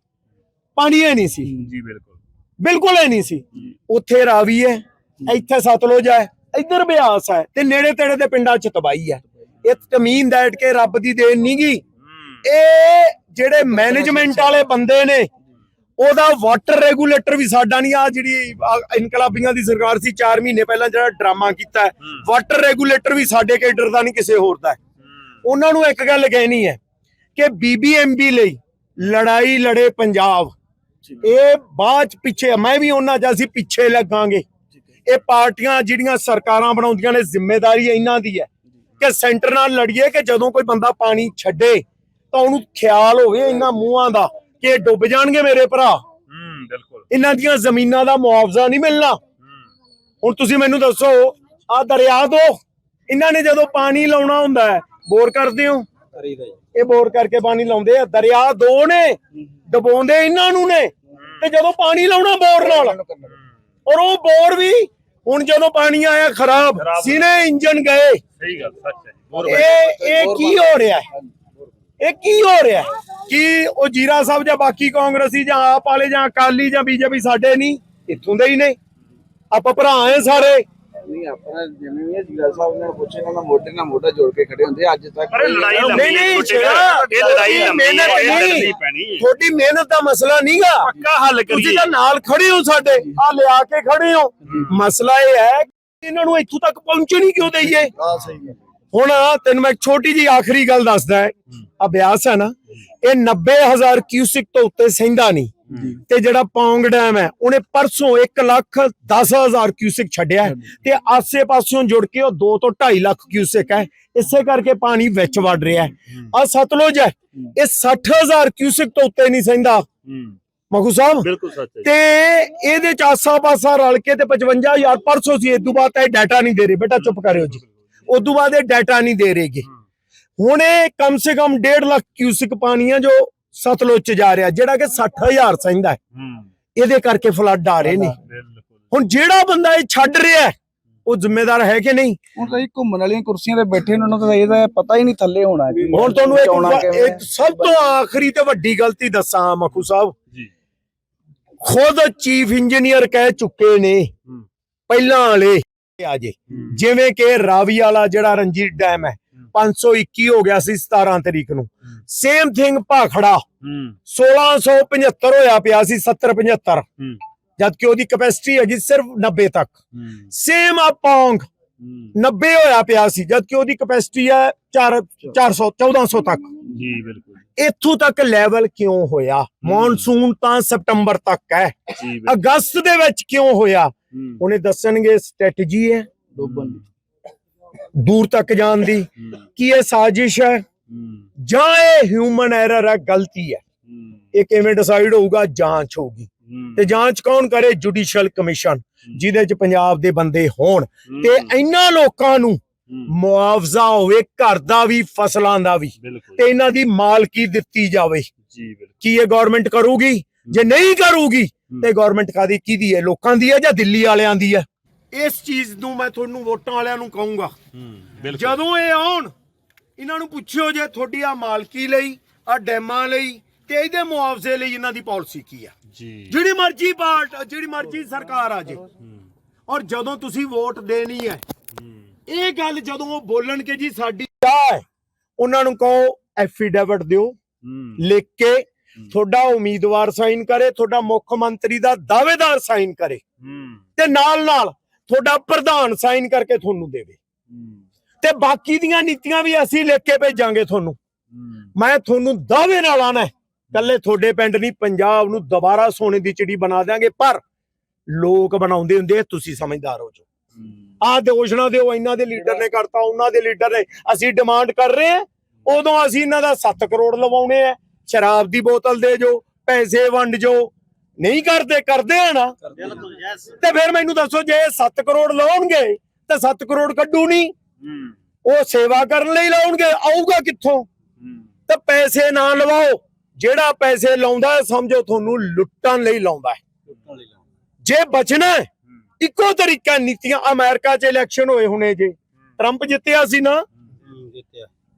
ਪਾਣੀ ਹੈ ਨਹੀਂ ਸੀ। ਜੀ ਬਿਲਕੁਲ। ਬਿਲਕੁਲ ਹੈ ਨਹੀਂ ਸੀ। ਉੱਥੇ ਰਾਵੀ ਹੈ ਇੱਥੇ ਸਤਲੁਜ ਹੈ ਇੱਧਰ ਬਿਆਸ ਹੈ ਤੇ ਨੇੜੇ ਤੇੜੇ ਦੇ ਪਿੰਡਾਂ 'ਚ ਤਬਾਈ ਹੈ। ਇਹ ਤਮੀਨ ਦੈਟ ਕੇ ਰੱਬ ਦੀ ਦੇਣ ਨਹੀਂ ਗੀ। ਇਹ ਜਿਹੜੇ ਮੈਨੇਜਮੈਂਟ ਵਾਲੇ ਬੰਦੇ ਨੇ ਉਹਦਾ ਵਾਟਰ ਰੈਗੂਲੇਟਰ ਵੀ ਸਾਡਾ ਨਹੀਂ ਆ ਜਿਹੜੀ ਇਨਕਲਾਬੀਆਂ ਦੀ ਸਰਕਾਰ ਸੀ 4 ਮਹੀਨੇ ਪਹਿਲਾਂ ਜਿਹੜਾ ਡਰਾਮਾ ਕੀਤਾ ਵਾਟਰ ਰੈਗੂਲੇਟਰ ਵੀ ਸਾਡੇ ਕੇਡਰ ਦਾ ਨਹੀਂ ਕਿਸੇ ਹੋਰ ਦਾ। ਉਹਨਾਂ ਨੂੰ ਇੱਕ ਗੱਲ ਕਹਿਣੀ ਹੈ ਕਿ ਬੀਬੀਐਮਬੀ ਲਈ ਲੜਾਈ ਲੜੇ ਪੰਜਾਬ। ਇਹ ਬਾਅਦ ਚ ਪਿੱਛੇ ਮੈਂ ਵੀ ਉਹਨਾਂ ਚ ਅਸੀਂ ਪਿੱਛੇ ਲੱਗਾਂਗੇ। ਇਹ ਪਾਰਟੀਆਂ ਜਿਹੜੀਆਂ ਸਰਕਾਰਾਂ ਬਣਾਉਂਦੀਆਂ ਨੇ ਜ਼ਿੰਮੇਵਾਰੀ ਇਹਨਾਂ ਦੀ ਹੈ। ਕਿ ਸੈਂਟਰ ਨਾਲ ਲੜੀਏ ਕਿ ਜਦੋਂ ਕੋਈ ਬੰਦਾ ਪਾਣੀ ਛੱਡੇ ਤਾਂ ਉਹਨੂੰ ਖਿਆਲ ਹੋਵੇ ਇਹਨਾਂ ਮੂੰਹਾਂ ਦਾ ਕਿ ਇਹ ਡੁੱਬ ਜਾਣਗੇ ਮੇਰੇ ਭਰਾ। ਹੂੰ ਬਿਲਕੁਲ। ਇਹਨਾਂ ਦੀਆਂ ਜ਼ਮੀਨਾਂ ਦਾ ਮੁਆਵਜ਼ਾ ਨਹੀਂ ਮਿਲਣਾ। ਹੁਣ ਤੁਸੀਂ ਮੈਨੂੰ ਦੱਸੋ ਆ ਦਰਿਆ ਤੋਂ ਇਹਨਾਂ ਨੇ ਜਦੋਂ ਪਾਣੀ ਲਾਉਣਾ ਹੁੰਦਾ ਹੈ ਬੋਰ ਕਰਦੇ ਹੋ? ਇਹ ਬੋਰ ਕਰਕੇ ਪਾਣੀ ਲਾਉਂਦੇ ਆ। ਦਰਿਆ ਦੋ ਨੇ। ਡਬੋਂਦੇ ਇਹਨਾਂ ਨੂੰ ਨੇ ਤੇ ਜਦੋਂ ਪਾਣੀ ਲਾਉਣਾ ਬੋਰ ਨਾਲ। ਔਰ ਉਹ ਬੋਰ ਵੀ ਹੁਣ ਜਦੋਂ ਪਾਣੀ ਆਇਆ ਖਰਾਬ। ਸੀਨੇ ਇੰਜਨ ਗਏ। ਸਹੀ ਗੱਲ ਸੱਚ ਹੈ। ਬਹੁਤ ਇਹ ਇਹ ਕੀ ਹੋ ਰਿਹਾ? ਹੈ ਇਹ ਕੀ ਹੋ ਰਿਹਾ? ਹੈ ਕੀ ਉਹ ਜੀਰਾ ਸਾਹਿਬ ਜਾਂ ਬਾਕੀ ਕਾਂਗਰਸੀ ਜਾਂ ਆਪ ਵਾਲੇ ਜਾਂ ਅਕਾਲੀ ਜਾਂ ਬੀਜੇਪੀ ਸਾਡੇ ਨਹੀਂ ਇੱਥੋਂ ਦੇ ਹੀ ਨੇ। ਆਪਾਂ ਭਰਾ ਐ ਸਾਰੇ। ਨਹੀਂ ਆਪਣਾ ਜਿਵੇਂ ਵੀ ਹੈ ਜੀਰਾ ਸਾਹਿਬ ਨਾਲ ਪੁੱਛੇ ਨਾਲ ਮੋਢੇ ਨਾਲ ਮੋਢਾ ਜੋੜ ਕੇ ਖੜੇ ਹੁੰਦੇ ਅੱਜ ਤੱਕ ਲੜਾਈ ਲੰਮੀ ਨਹੀਂ, ਨਹੀਂ, ਇਹ ਲੜਾਈ ਲੰਮੀ ਹੈ ਮਿਹਨਤ ਇਹ ਨਹੀਂ। ਲੜਨੀ ਪੈਣੀ ਹੈ। ਤੁਹਾਡੀ ਮਿਹਨਤ ਦਾ ਮਸਲਾ ਨਹੀਂਗਾ। ਪੱਕਾ ਹੱਲ ਤੁਸੀਂ ਕਰੀਏ ਤਾਂ ਨਾਲ ਖੜੇ ਹੋ ਸਾਡੇ ਆ ਲਿਆ ਕੇ ਖੜੇ ਹੋ। ਮਸਲਾ ਇਹ ਹੈ ਕਿ ਇਹਨਾਂ ਨੂੰ ਇੱਥੋਂ ਤੱਕ ਪਹੁੰਚਣੀ ਕਿਉਂ ਦਈਏ? ਹਾਂ ਸਹੀ ਹੈ। ਹੁਣ ਤੈਨੂੰ ਮੈਂ ਇੱਕ ਛੋਟੀ ਜੀ ਆਖਰੀ ਗੱਲ ਦੱਸਦਾ ਹੈ। ਅਭਿਆਸ ਹੈ ਨਾ ਇਹ 90000 ਕਿਊਸਿਕ ਤੋਂ ਉੱਤੇ ਸਹਿੰਦਾ ਨਹੀਂ। ਤੇ ਜਿਹੜਾ ਪੌਂਗ ਡੈਮ ਹੈ ਉਹਨੇ ਪਰਸੋਂ 1 ਲੱਖ 10000 ਕਿਊਸਿਕ ਛੱਡਿਆ ਤੇ ਆਸੇ-ਪਾਸਿਓਂ ਜੁੜ ਕੇ ਉਹ 2 ਤੋਂ 2.5 ਲੱਖ ਕਿਊਸਿਕ ਹੈ। ਇਸੇ ਕਰਕੇ ਪਾਣੀ ਵਿੱਚ ਵੜ ਰਿਹਾ ਹੈ। ਆ ਸਤਲੁਜ ਹੈ ਇਹ 60000 ਕਿਊਸਿਕ ਤੋਂ ਉੱਤੇ ਨਹੀਂ ਸਹਿੰਦਾ। ਹੂੰ। ਮਖੂ ਸਾਹਿਬ? ਬਿਲਕੁਲ ਸੱਚ ਹੈ ਤੇ ਇਹਦੇ ਚ ਆਸਾ ਪਾਸਾ ਰਲ ਕੇ ਤੇ 55000 ਪਰਸੋਂ ਸੀ ਇਦੋਂ ਬਾਅਦ ਇਹ ਡਾਟਾ ਨਹੀਂ ਦੇ ਰਹੇ। ਬੇਟਾ ਚੁੱਪ ਕਰਿਓ ਜੀ। ਉਦੋਂ ਬਾਅਦ ਇਹ ਡਾਟਾ ਨਹੀਂ ਦੇ ਰਹੇਗੇ ਹੁਣ ਇਹ ਕਮ ਸੇ ਕਮ 1.5 ਲੱਖ ਕਿਊਸਿਕ ਪਾਣੀ ਆ ਜੋ ਸਤਲੁਜ ਚ ਜਾ ਰਿਹਾ ਜਿਹੜਾ ਕਿ 60000 ਸਹਿੰਦਾ ਹੈ। ਇਹਦੇ ਕਰਕੇ ਫਲੱਡ ਆ ਰਹੇ ਨੇ। ਹੁਣ ਜਿਹੜਾ ਬੰਦਾ ਇਹ ਛੱਡ ਰਿਹਾ ਹੈ, ਉਹ ਜ਼ਿੰਮੇਦਾਰ ਹੈ ਕਿ ਨਹੀਂ? ਹੁਣ ਤਾਂ ਇਹ ਘੁੰਮਣ ਵਾਲੀਆਂ ਕੁਰਸੀਆਂ ਤੇ ਬੈਠੇ ਨੇ ਉਹਨਾਂ ਨੂੰ ਤਾਂ ਇਹਦਾ ਪਤਾ ਹੀ ਨਹੀਂ ਥੱਲੇ ਹੋਣਾ ਹੁਣ ਤੁਹਾਨੂੰ ਇੱਕ ਸਭ ਤੋਂ ਆਖਰੀ ਤੇ ਵੱਡੀ ਗਲਤੀ ਦੱਸਾਂ ਮਖੂ ਸਾਹਿਬ। ਜੀ। ਖੁਦ ਚੀਫ ਇੰਜੀਨੀਅਰ ਕਹਿ ਚੁੱਕੇ ਨੇ। ਪਹਿਲਾਂ ਵਾਲੇ ਆ ਜੇ। ਜਿਵੇਂ ਕਿ ਰਾਵੀ ਵਾਲਾ ਜਿਹੜਾ ਰਣਜੀਤ ਡੈਮ ਹੈ। 521 ਹੋ ਗਿਆ ਸੀ 17 ਤਰੀਕ ਨੂੰ। Same thing Bhakra. ਹੂੰ। 1675 ਹੋਇਆ ਪਿਆ ਸੀ 70 75 ਹੂੰ। ਜਦ ਕਿ ਉਹਦੀ ਕੈਪੈਸਿਟੀ ਹੈਗੀ ਸਿਰਫ 90 ਤੱਕ। ਸੇਮ ਆ ਪੌਂਗ ਹੂੰ। 90 ਹੋਇਆ ਪਿਆ ਸੀ ਜਦ ਕਿ ਉਹਦੀ ਕੈਪੈਸਿਟੀ ਹੈ 4 400 1400 ਤੱਕ। ਜੀ ਬਿਲਕੁਲ। ਇੱਥੋਂ ਤੱਕ ਲੈਵਲ ਕਿਉਂ ਹੋਇਆ? ਮੌਨਸੂਨ ਤਾਂ ਸਤੰਬਰ ਤੱਕ ਹੈ। ਅਗਸਤ ਦੇ ਵਿੱਚ ਕਿਉਂ ਹੋਇਆ? ਉਹਨੇ ਦੱਸਣਗੇ ਸਟ੍ਰੈਟਜੀ ਹੈ। ਡੁੱਬਣ ਦੀ। ਦੂਰ ਤੱਕ ਜਾਣ ਦੀ। ਕੀ ਇਹ ਸਾਜ਼ਿਸ਼ ਹੈ? ਜਾਂ ਇਹ ਹਿਊਮਨ ਐਰਰ ਹੈ ਗਲਤੀ ਹੈ? ਇਹ ਕਿਵੇਂ ਡਿਸਾਈਡ ਹੋਊਗਾ? ਜਾਂਚ ਹੋਊਗੀ। ਤੇ ਜਾਂਚ ਕੌਣ ਕਰੇ? ਜੁਡੀਸ਼ੀਅਲ ਕਮਿਸ਼ਨ ਜਿਹਦੇ ਚ ਪੰਜਾਬ ਦੇ ਬੰਦੇ ਹੋਣ। ਤੇ ਇਹਨਾਂ ਲੋਕਾਂ ਨੂੰ ਮੁਆਵਜ਼ਾ ਹੋਵੇ ਘਰ ਦਾ ਵੀ ਫਸਲਾਂ ਦਾ ਵੀ। ਤੇ ਇਹਨਾਂ ਦੀ ਮਾਲਕੀ ਦਿੱਤੀ ਜਾਵੇ? ਕੀ ਇਹ ਗਵਰਨਮੈਂਟ ਕਰੂਗੀ? ਜੇ ਨਹੀਂ ਕਰੂਗੀ ਤੇ ਗਵਰਨਮੈਂਟ ਕਾਦੀ ਕਿਹਦੀ ਹੈ? ਲੋਕਾਂ ਦੀ ਹੈ ਜਾਂ ਦਿੱਲੀ ਵਾਲਿਆਂ ਦੀ ਹੈ? ਇਸ ਚੀਜ਼ ਨੂੰ ਮੈਂ ਤੁਹਾਨੂੰ ਵੋਟਾਂ ਵਾਲਿਆਂ ਨੂੰ ਕਹੂੰਗਾ। ਜਦੋਂ ਇਹ ਆਉਣ ਇਹਨਾਂ ਨੂੰ ਪੁੱਛਿਓ ਜੇ ਤੁਹਾਡੀ ਆ ਮਾਲਕੀ ਲਈ ਆ ਡੈਮਾਂ ਲਈ ਤੇ ਇਹਦੇ ਮੁਆਵਜ਼ੇ ਲਈ ਇਹਨਾਂ ਦੀ ਪਾਲਿਸੀ ਕੀ ਆ। ਜੀ। ਜਿਹੜੀ ਮਰਜ਼ੀ ਪਾਰਟ ਜਿਹੜੀ ਮਰਜ਼ੀ ਸਰਕਾਰ ਆ ਜੇ। ਔਰ ਜਦੋਂ ਤੁਸੀਂ ਵੋਟ ਦੇਣੀ ਹੈ ਇਹ ਗੱਲ ਜਦੋਂ ਉਹ ਬੋਲਣ ਕਿ ਜੀ ਸਾਡੀ ਚਾਹ ਹੈ ਉਹਨਾਂ ਨੂੰ ਕਹੋ ਐਫੀਡੇਵਿਟ ਦਿਓ। ਹੂੰ। ਲਿਖ ਕੇ ਤੁਹਾਡਾ ਉਮੀਦਵਾਰ ਸਾਈਨ ਕਰੇ ਤੁਹਾਡਾ ਮੁੱਖ ਮੰਤਰੀ ਦਾ ਦਾਅਵੇਦਾਰ ਸਾਈਨ ਕਰੇ। ਹੂੰ। ਤੇ ਨਾਲ ਨਾਲ ਤੁਹਾਡਾ ਪ੍ਰਧਾਨ ਸਾਈਨ ਕਰਕੇ ਤੁਹਾਨੂੰ ਦੇਵੇ। ਤੇ ਬਾਕੀ ਦੀਆਂ ਨੀਤੀਆਂ ਵੀ ਅਸੀਂ ਲਿਖ ਕੇ ਭੇਜਾਂਗੇ ਤੁਹਾਨੂੰ। ਮੈਂ ਤੁਹਾਨੂੰ ਦਾਅਵੇ ਨਾਲ ਆਣਾ ਕੱਲੇ ਤੁਹਾਡੇ ਪਿੰਡ ਨਹੀਂ ਪੰਜਾਬ ਨੂੰ ਦੁਬਾਰਾ ਸੋਨੇ ਦੀ ਚਿੜੀ ਬਣਾ ਦਿਆਂਗੇ ਪਰ ਲੋਕ ਬਣਾਉਂਦੇ ਹੁੰਦੇ ਆ, ਤੁਸੀਂ ਸਮਝਦਾਰ ਹੋ ਜਾਓ। ਆਹ ਦੋਸ਼ਣਾ ਦਿਓ ਇਹਨਾਂ ਦੇ ਲੀਡਰ ਨੇ ਕਰਤਾ ਉਹਨਾਂ ਦੇ ਲੀਡਰ ਨੇ। ਅਸੀਂ ਡਿਮਾਂਡ ਕਰ ਰਹੇ ਹਾਂ ਉਦੋਂ ਅਸੀਂ ਇਹਨਾਂ ਦਾ 7 ਕਰੋੜ ਲਵਾਉਣੇ ਆ। ਸ਼ਰਾਬ ਦੀ ਬੋਤਲ ਦੇ ਜੋ ਪੈਸੇ ਵੰਡ ਜੋ ਨਹੀਂ ਕਰਦੇ ਕਰਦੇ ਆ ਨਾ। ਤੇ ਫਿਰ ਮੈਨੂੰ ਦੱਸੋ ਜੇ 7 ਕਰੋੜ ਲਾਉਣਗੇ ਤਾਂ 7 ਕਰੋੜ ਕੱਢੂ ਨਹੀਂ। ਉਹ ਸੇਵਾ ਕਰਨ ਲਈ ਲਾਉਣਗੇ ਆਊਗਾ ਕਿੱਥੋਂ? ਤਾਂ ਪੈਸੇ ਨਾ ਲਵਾਓ ਜਿਹੜਾ ਪੈਸੇ ਲਾਉਂਦਾ ਸਮਝੋ ਤੁਹਾਨੂੰ ਲੁੱਟਣ ਲਈ ਲਾਉਂਦਾ ਹੈ। ਜੇ ਬਚਣਾ ਇੱਕੋ ਤਰੀਕਾ ਨੀਤੀਆਂ ਅਮਰੀਕਾ 'ਚ ਇਲੈਕਸ਼ਨ ਹੋਏ ਹੁਣੇ ਜੇ। ਟਰੰਪ ਜਿੱਤਿਆ ਸੀ ਨਾ।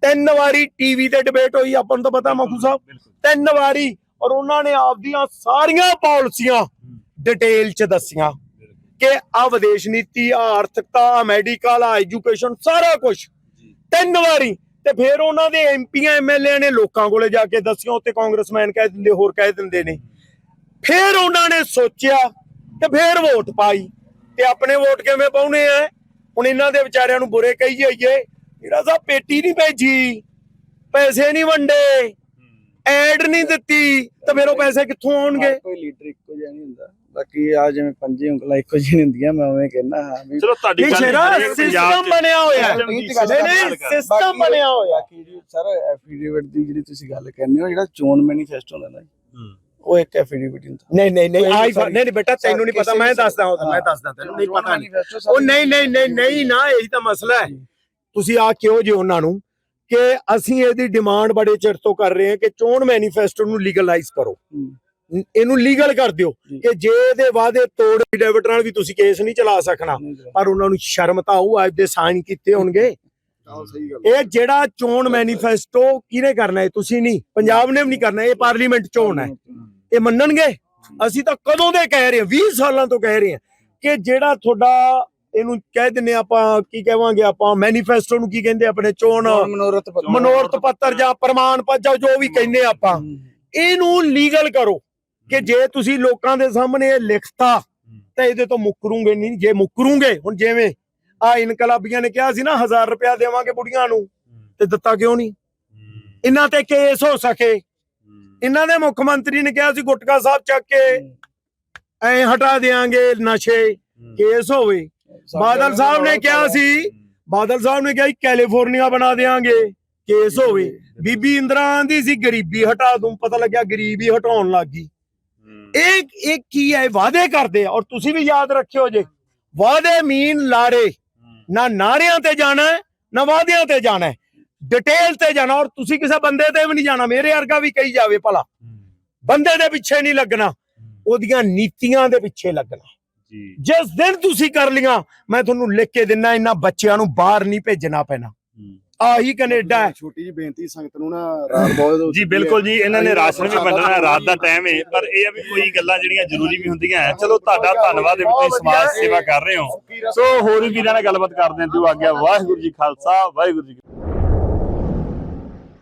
ਤਿੰਨ ਵਾਰੀ ਟੀਵੀ ਤੇ ਡਿਬੇਟ ਹੋਈ ਆਪਾਂ ਨੂੰ ਤਾਂ ਪਤਾ ਮਖੂ ਸਾਹਿਬ। ਤਿੰਨ ਵਾਰੀ ਔਰ ਉਹਨਾਂ ਨੇ ਆਪਦੀਆਂ ਸਾਰੀਆਂ ਪਾਲਿਸੀਆਂ ਡਿਟੇਲ 'ਚ ਦੱਸੀਆਂ ਕਿ ਆ ਵਿਦੇਸ਼ ਨੀਤੀ ਆ ਆਰਥਿਕਤਾ ਆ ਮੈਡੀਕਲ ਆ ਐਜੂਕੇਸ਼ਨ ਸਾਰਾ ਕੁਝ ਤਿੰਨ ਵਾਰੀ ਤੇ ਫਿਰ ਉਹਨਾਂ ਦੇ ਐਮਪੀਆਂ ਐਮਐਲਏ ਨੇ ਲੋਕਾਂ ਕੋਲੇ ਜਾ ਕੇ ਦੱਸਿਆ ਉੱਤੇ ਕਾਂਗਰਸਮੈਨ ਕਹਿ ਦਿੰਦੇ ਹੋਰ ਕਹਿ ਦਿੰਦੇ ਨੇ। ਫਿਰ ਉਹਨਾਂ ਨੇ ਸੋਚਿਆ ਤੇ ਫਿਰ ਵੋਟ ਪਾਈ ਤੇ ਆਪਣੇ ਵੋਟ ਕਿਵੇਂ ਪਾਉਣੇ ਆ? ਹੁਣ ਇਹਨਾਂ ਦੇ ਵਿਚਾਰਿਆਂ ਨੂੰ ਬੁਰੇ ਕਹੀ ਜਾਈਏ ਮੇਰਾ ਸਾਹਿਬ ਪੇਟੀ ਨਹੀਂ ਭੇਜੀ ਪੈਸੇ ਨਹੀਂ ਵੰਡੇ। ਐਡ ਨਹੀਂ ਦਿੱਤੀ ਤਾਂ ਫਿਰ ਉਹ ਪੈਸੇ ਕਿੱਥੋਂ ਆਉਣਗੇ? ਕੋਈ ਲੀਡਰ ਇੱਕੋ ਜਿਹਾ ਨਹੀਂ ਹੁੰਦਾ। ਬਾਕੀ ਆ ਜਿਵੇਂ ਪੰਜੇ ਉਂਗਲਾਂ ਇੱਕੋ ਨਹੀਂ ਹੁੰਦੀਆਂ ਮੈਂ ਉਵੇਂ ਕਹਿੰਦਾ ਹਾਂ ਵੀ ਚਲੋ ਤੁਹਾਡੀ ਗੱਲ ਸਿਸਟਮ ਬਣਿਆ ਹੋਇਆ ਨਹੀਂ। ਸਿਸਟਮ ਬਣਿਆ ਹੋਇਆ ਜੀ ਸਰ ਐਫੀਡੇਵਿਟ ਦੀ ਜਿਹੜੀ ਤੁਸੀਂ ਗੱਲ ਕਹਿੰਦੇ ਹੋ ਜਿਹੜਾ ਚੋਣ ਮੈਨੀਫੈਸਟੋ ਹੁੰਦਾ ਨਾ ਜੀ, ਉਹ ਇੱਕ ਐਫੀਡੇਵਿਟ ਹੁੰਦਾ। ਨਹੀਂ ਨਹੀਂ ਨਹੀਂ ਆਈ ਨਹੀਂ ਨਹੀਂ ਬੇਟਾ ਤੈਨੂੰ ਨਹੀਂ ਪਤਾ ਮੈਂ ਦੱਸਦਾ ਹਾਂ ਮੈਂ। ਦੱਸਦਾ ਤੈਨੂੰ ਨਹੀਂ ਪਤਾ ਨਹੀਂ ਉਹ ਨਹੀਂ ਨਹੀਂ ਨਹੀਂ ਨਹੀਂ ਨਾ ਇਹੀ ਤਾਂ ਮਸਲਾ ਹੈ। ਤੁਸੀਂ ਆ ਕਿਉਂ ਜੇ ਉਹਨਾਂ ਨੂੰ ਕਿ ਅਸੀਂ ਇਹਦੀ ਡਿਮਾਂਡ ਬੜੇ ਚਿਰ ਤੋਂ ਕਰ ਰਹੇ ਹਾਂ ਕਿ ਚੋਣ ਮੈਨੀਫੈਸਟੋ ਨੂੰ ਲੀਗਲਾਈਜ਼ ਕਰੋ। ਇਹਨੂੰ ਲੀਗਲ ਕਰ ਦਿਓ। ਕਿ ਜੇ ਇਹਦੇ ਵਾਅਦੇ ਤੋੜ ਡੈਬਿਟ ਨਾਲ ਵੀ ਤੁਸੀਂ ਕੇਸ ਨਹੀਂ ਚਲਾ ਸਕਣਾ। ਪਰ ਉਹਨਾਂ ਨੂੰ ਸ਼ਰਮ ਤਾਂ ਆਊ ਅੱਜ ਦੇ ਸਾਈਨ ਕੀਤੇ ਹੋਣਗੇ। ਇਹ ਜਿਹੜਾ ਚੋਣ ਮੈਨੀਫੈਸਟੋ ਕਿਹਨੇ ਕਰਨਾ ਹੈ? ਤੁਸੀਂ ਨਹੀਂ। ਪੰਜਾਬ ਨੇ ਵੀ ਨਹੀਂ ਕਰਨਾ ਇਹ ਪਾਰਲੀਮੈਂਟ ਚੋਣ ਹੈ। ਇਹ ਮੰਨਣਗੇ? ਅਸੀਂ ਤਾਂ ਕਦੋਂ ਦੇ ਕਹਿ ਰਹੇ ਹਾਂ? 20 ਸਾਲਾਂ ਤੋਂ ਕਹਿ ਰਹੇ ਹਾਂ ਕਿ ਜਿਹੜਾ ਤੁਹਾਡਾ ਇਹਨੂੰ ਕਹਿ ਦਿੰਨੇ ਆਪਾਂ ਕੀ ਕਹਾਂਗੇ ਆਪਾਂ? ਮੈਨੀਫੈਸਟੋ ਨੂੰ ਕੀ ਕਹਿੰਦੇ ਆਪਣੇ ਚੋਣ? ਮਨੋਰਥ ਪੱਤਰ। ਮਨੋਰਥ ਪੱਤਰ ਜਾਂ ਪ੍ਰਮਾਣ ਪੱਤਰ ਜੋ ਵੀ ਕਹਿੰਦੇ ਆਪਾਂ। ਇਹਨੂੰ ਲੀਗਲ ਕਰੋ ਕਿ ਜੇ ਤੁਸੀਂ ਲੋਕਾਂ ਦੇ ਸਾਹਮਣੇ ਇਹ ਲਿਖਤਾ ਤਾਂ ਇਹਦੇ ਤੋਂ ਮੁੱਕਰੂਗੇ ਨਹੀਂ। ਜੇ ਮੁੱਕਰੂਗੇ ਹੁਣ ਜਿਵੇਂ ਆ ਇਨਕਲਾਬੀਆਂ ਨੇ ਕਿਹਾ ਸੀ ਨਾ 1000 ਰੁਪਇਆ ਦੇਵਾਂਗੇ ਬੁੜੀਆਂ ਨੂੰ ਤੇ ਦਿੱਤਾ ਕਿਉਂ ਨਹੀਂ? ਇਹਨਾਂ ਤੇ ਕੇਸ ਹੋ ਸਕੇ। ਇਹਨਾਂ ਦੇ ਮੁੱਖ ਮੰਤਰੀ ਨੇ ਕਿਹਾ ਸੀ ਗੁਟਕਾ ਸਾਹਿਬ ਚੱਕ ਕੇ ਐ ਹਟਾ ਦੇਾਂਗੇ ਨਸ਼ੇ। ਕੇਸ ਹੋਵੇ ਬਾਦਲ ਸਾਹਿਬ ਨੇ ਕਿਹਾ ਸੀ। ਬਾਦਲ ਸਾਹਿਬ ਨੇ ਕਿਹਾ ਕੈਲੀਫੋਰਨੀਆ ਬਣਾ ਦੇਾਂਗੇ ਕੇਸ ਹੋਵੇ। ਬੀਬੀ ਇੰਦਰਾ ਆਂਦੀ ਸੀ ਗਰੀਬੀ ਹਟਾ ਦੂੰ ਪਤਾ ਲੱਗਿਆ ਗਰੀਬੀ ਹਟਾਉਣ ਲੱਗ ਗਈ। ਇਹ ਇਹ ਕੀ ਹੈ? ਵਾਅਦੇ ਕਰਦੇ ਆ। ਔਰ ਤੁਸੀਂ ਵੀ ਯਾਦ ਰੱਖਿਓ ਜੇ ਵਾਅਦੇ ਮੀਨ ਲਾਰੇ। ਨਾ ਨਾਰਿਆਂ ਤੇ ਜਾਣਾ ਨਾ ਵਾਅਦਿਆਂ ਤੇ ਜਾਣਾ। ਡਿਟੇਲ ਤੇ ਜਾਣਾ। ਔਰ ਤੁਸੀਂ ਕਿਸੇ ਬੰਦੇ ਤੇ ਵੀ ਨਹੀਂ ਜਾਣਾ। ਮੇਰੇ ਵਰਗਾ ਵੀ ਕਹੀ ਜਾਵੇ ਭਲਾ। ਬੰਦੇ ਦੇ ਪਿੱਛੇ ਨਹੀਂ ਲੱਗਣਾ। ਉਹਦੀਆਂ ਨੀਤੀਆਂ ਦੇ ਪਿੱਛੇ ਲੱਗਣਾ। ਜਿਸ ਦਿਨ ਤੁਸੀਂ ਕਰ ਲੀਆਂ ਮੈਂ ਤੁਹਾਨੂੰ ਲਿਖ ਕੇ ਦਿੰਨਾ ਇਹਨਾਂ ਬੱਚਿਆਂ ਨੂੰ ਬਾਹਰ ਨਹੀਂ ਭੇਜਣਾ ਪੈਣਾ। ਆਹੀ ਕੈਨੇਡਾ ਹੈ। ਛੋਟੀ ਜੀ ਬੇਨਤੀ ਸੰਗਤ ਨੂੰ ਨਾ ਰਾਤ ਬਹੁਤ ਜੀ ਬਿਲਕੁਲ ਜੀ ਇਹਨਾਂ ਨੇ। ਰਾਸ਼ਨ ਵੀ ਵੰਡਣਾ ਹੈ, ਰਾਤ ਦਾ ਟਾਈਮ ਹੈ। ਪਰ ਇਹ ਆ ਵੀ ਕੋਈ ਗੱਲਾਂ ਜਿਹੜੀਆਂ ਜ਼ਰੂਰੀ ਵੀ ਹੁੰਦੀਆਂ ਹੈ। ਚਲੋ ਤੁਹਾਡਾ ਧੰਨਵਾਦ ਹੈ ਵੀ ਤੁਸੀਂ ਸਮਾਜ ਸੇਵਾ ਕਰ ਰਹੇ ਹੋ। ਸੋ ਹੋਰ ਵੀ ਵੀਰਾਂ ਨਾਲ ਗੱਲਬਾਤ ਕਰਦੇ ਹਾਂ। ਦਿਓ ਆ ਗਿਆ ਵਾਹਿਗੁਰੂ ਜੀ ਖਾਲਸਾ ਵਾਹਿਗੁਰੂ ਜੀ।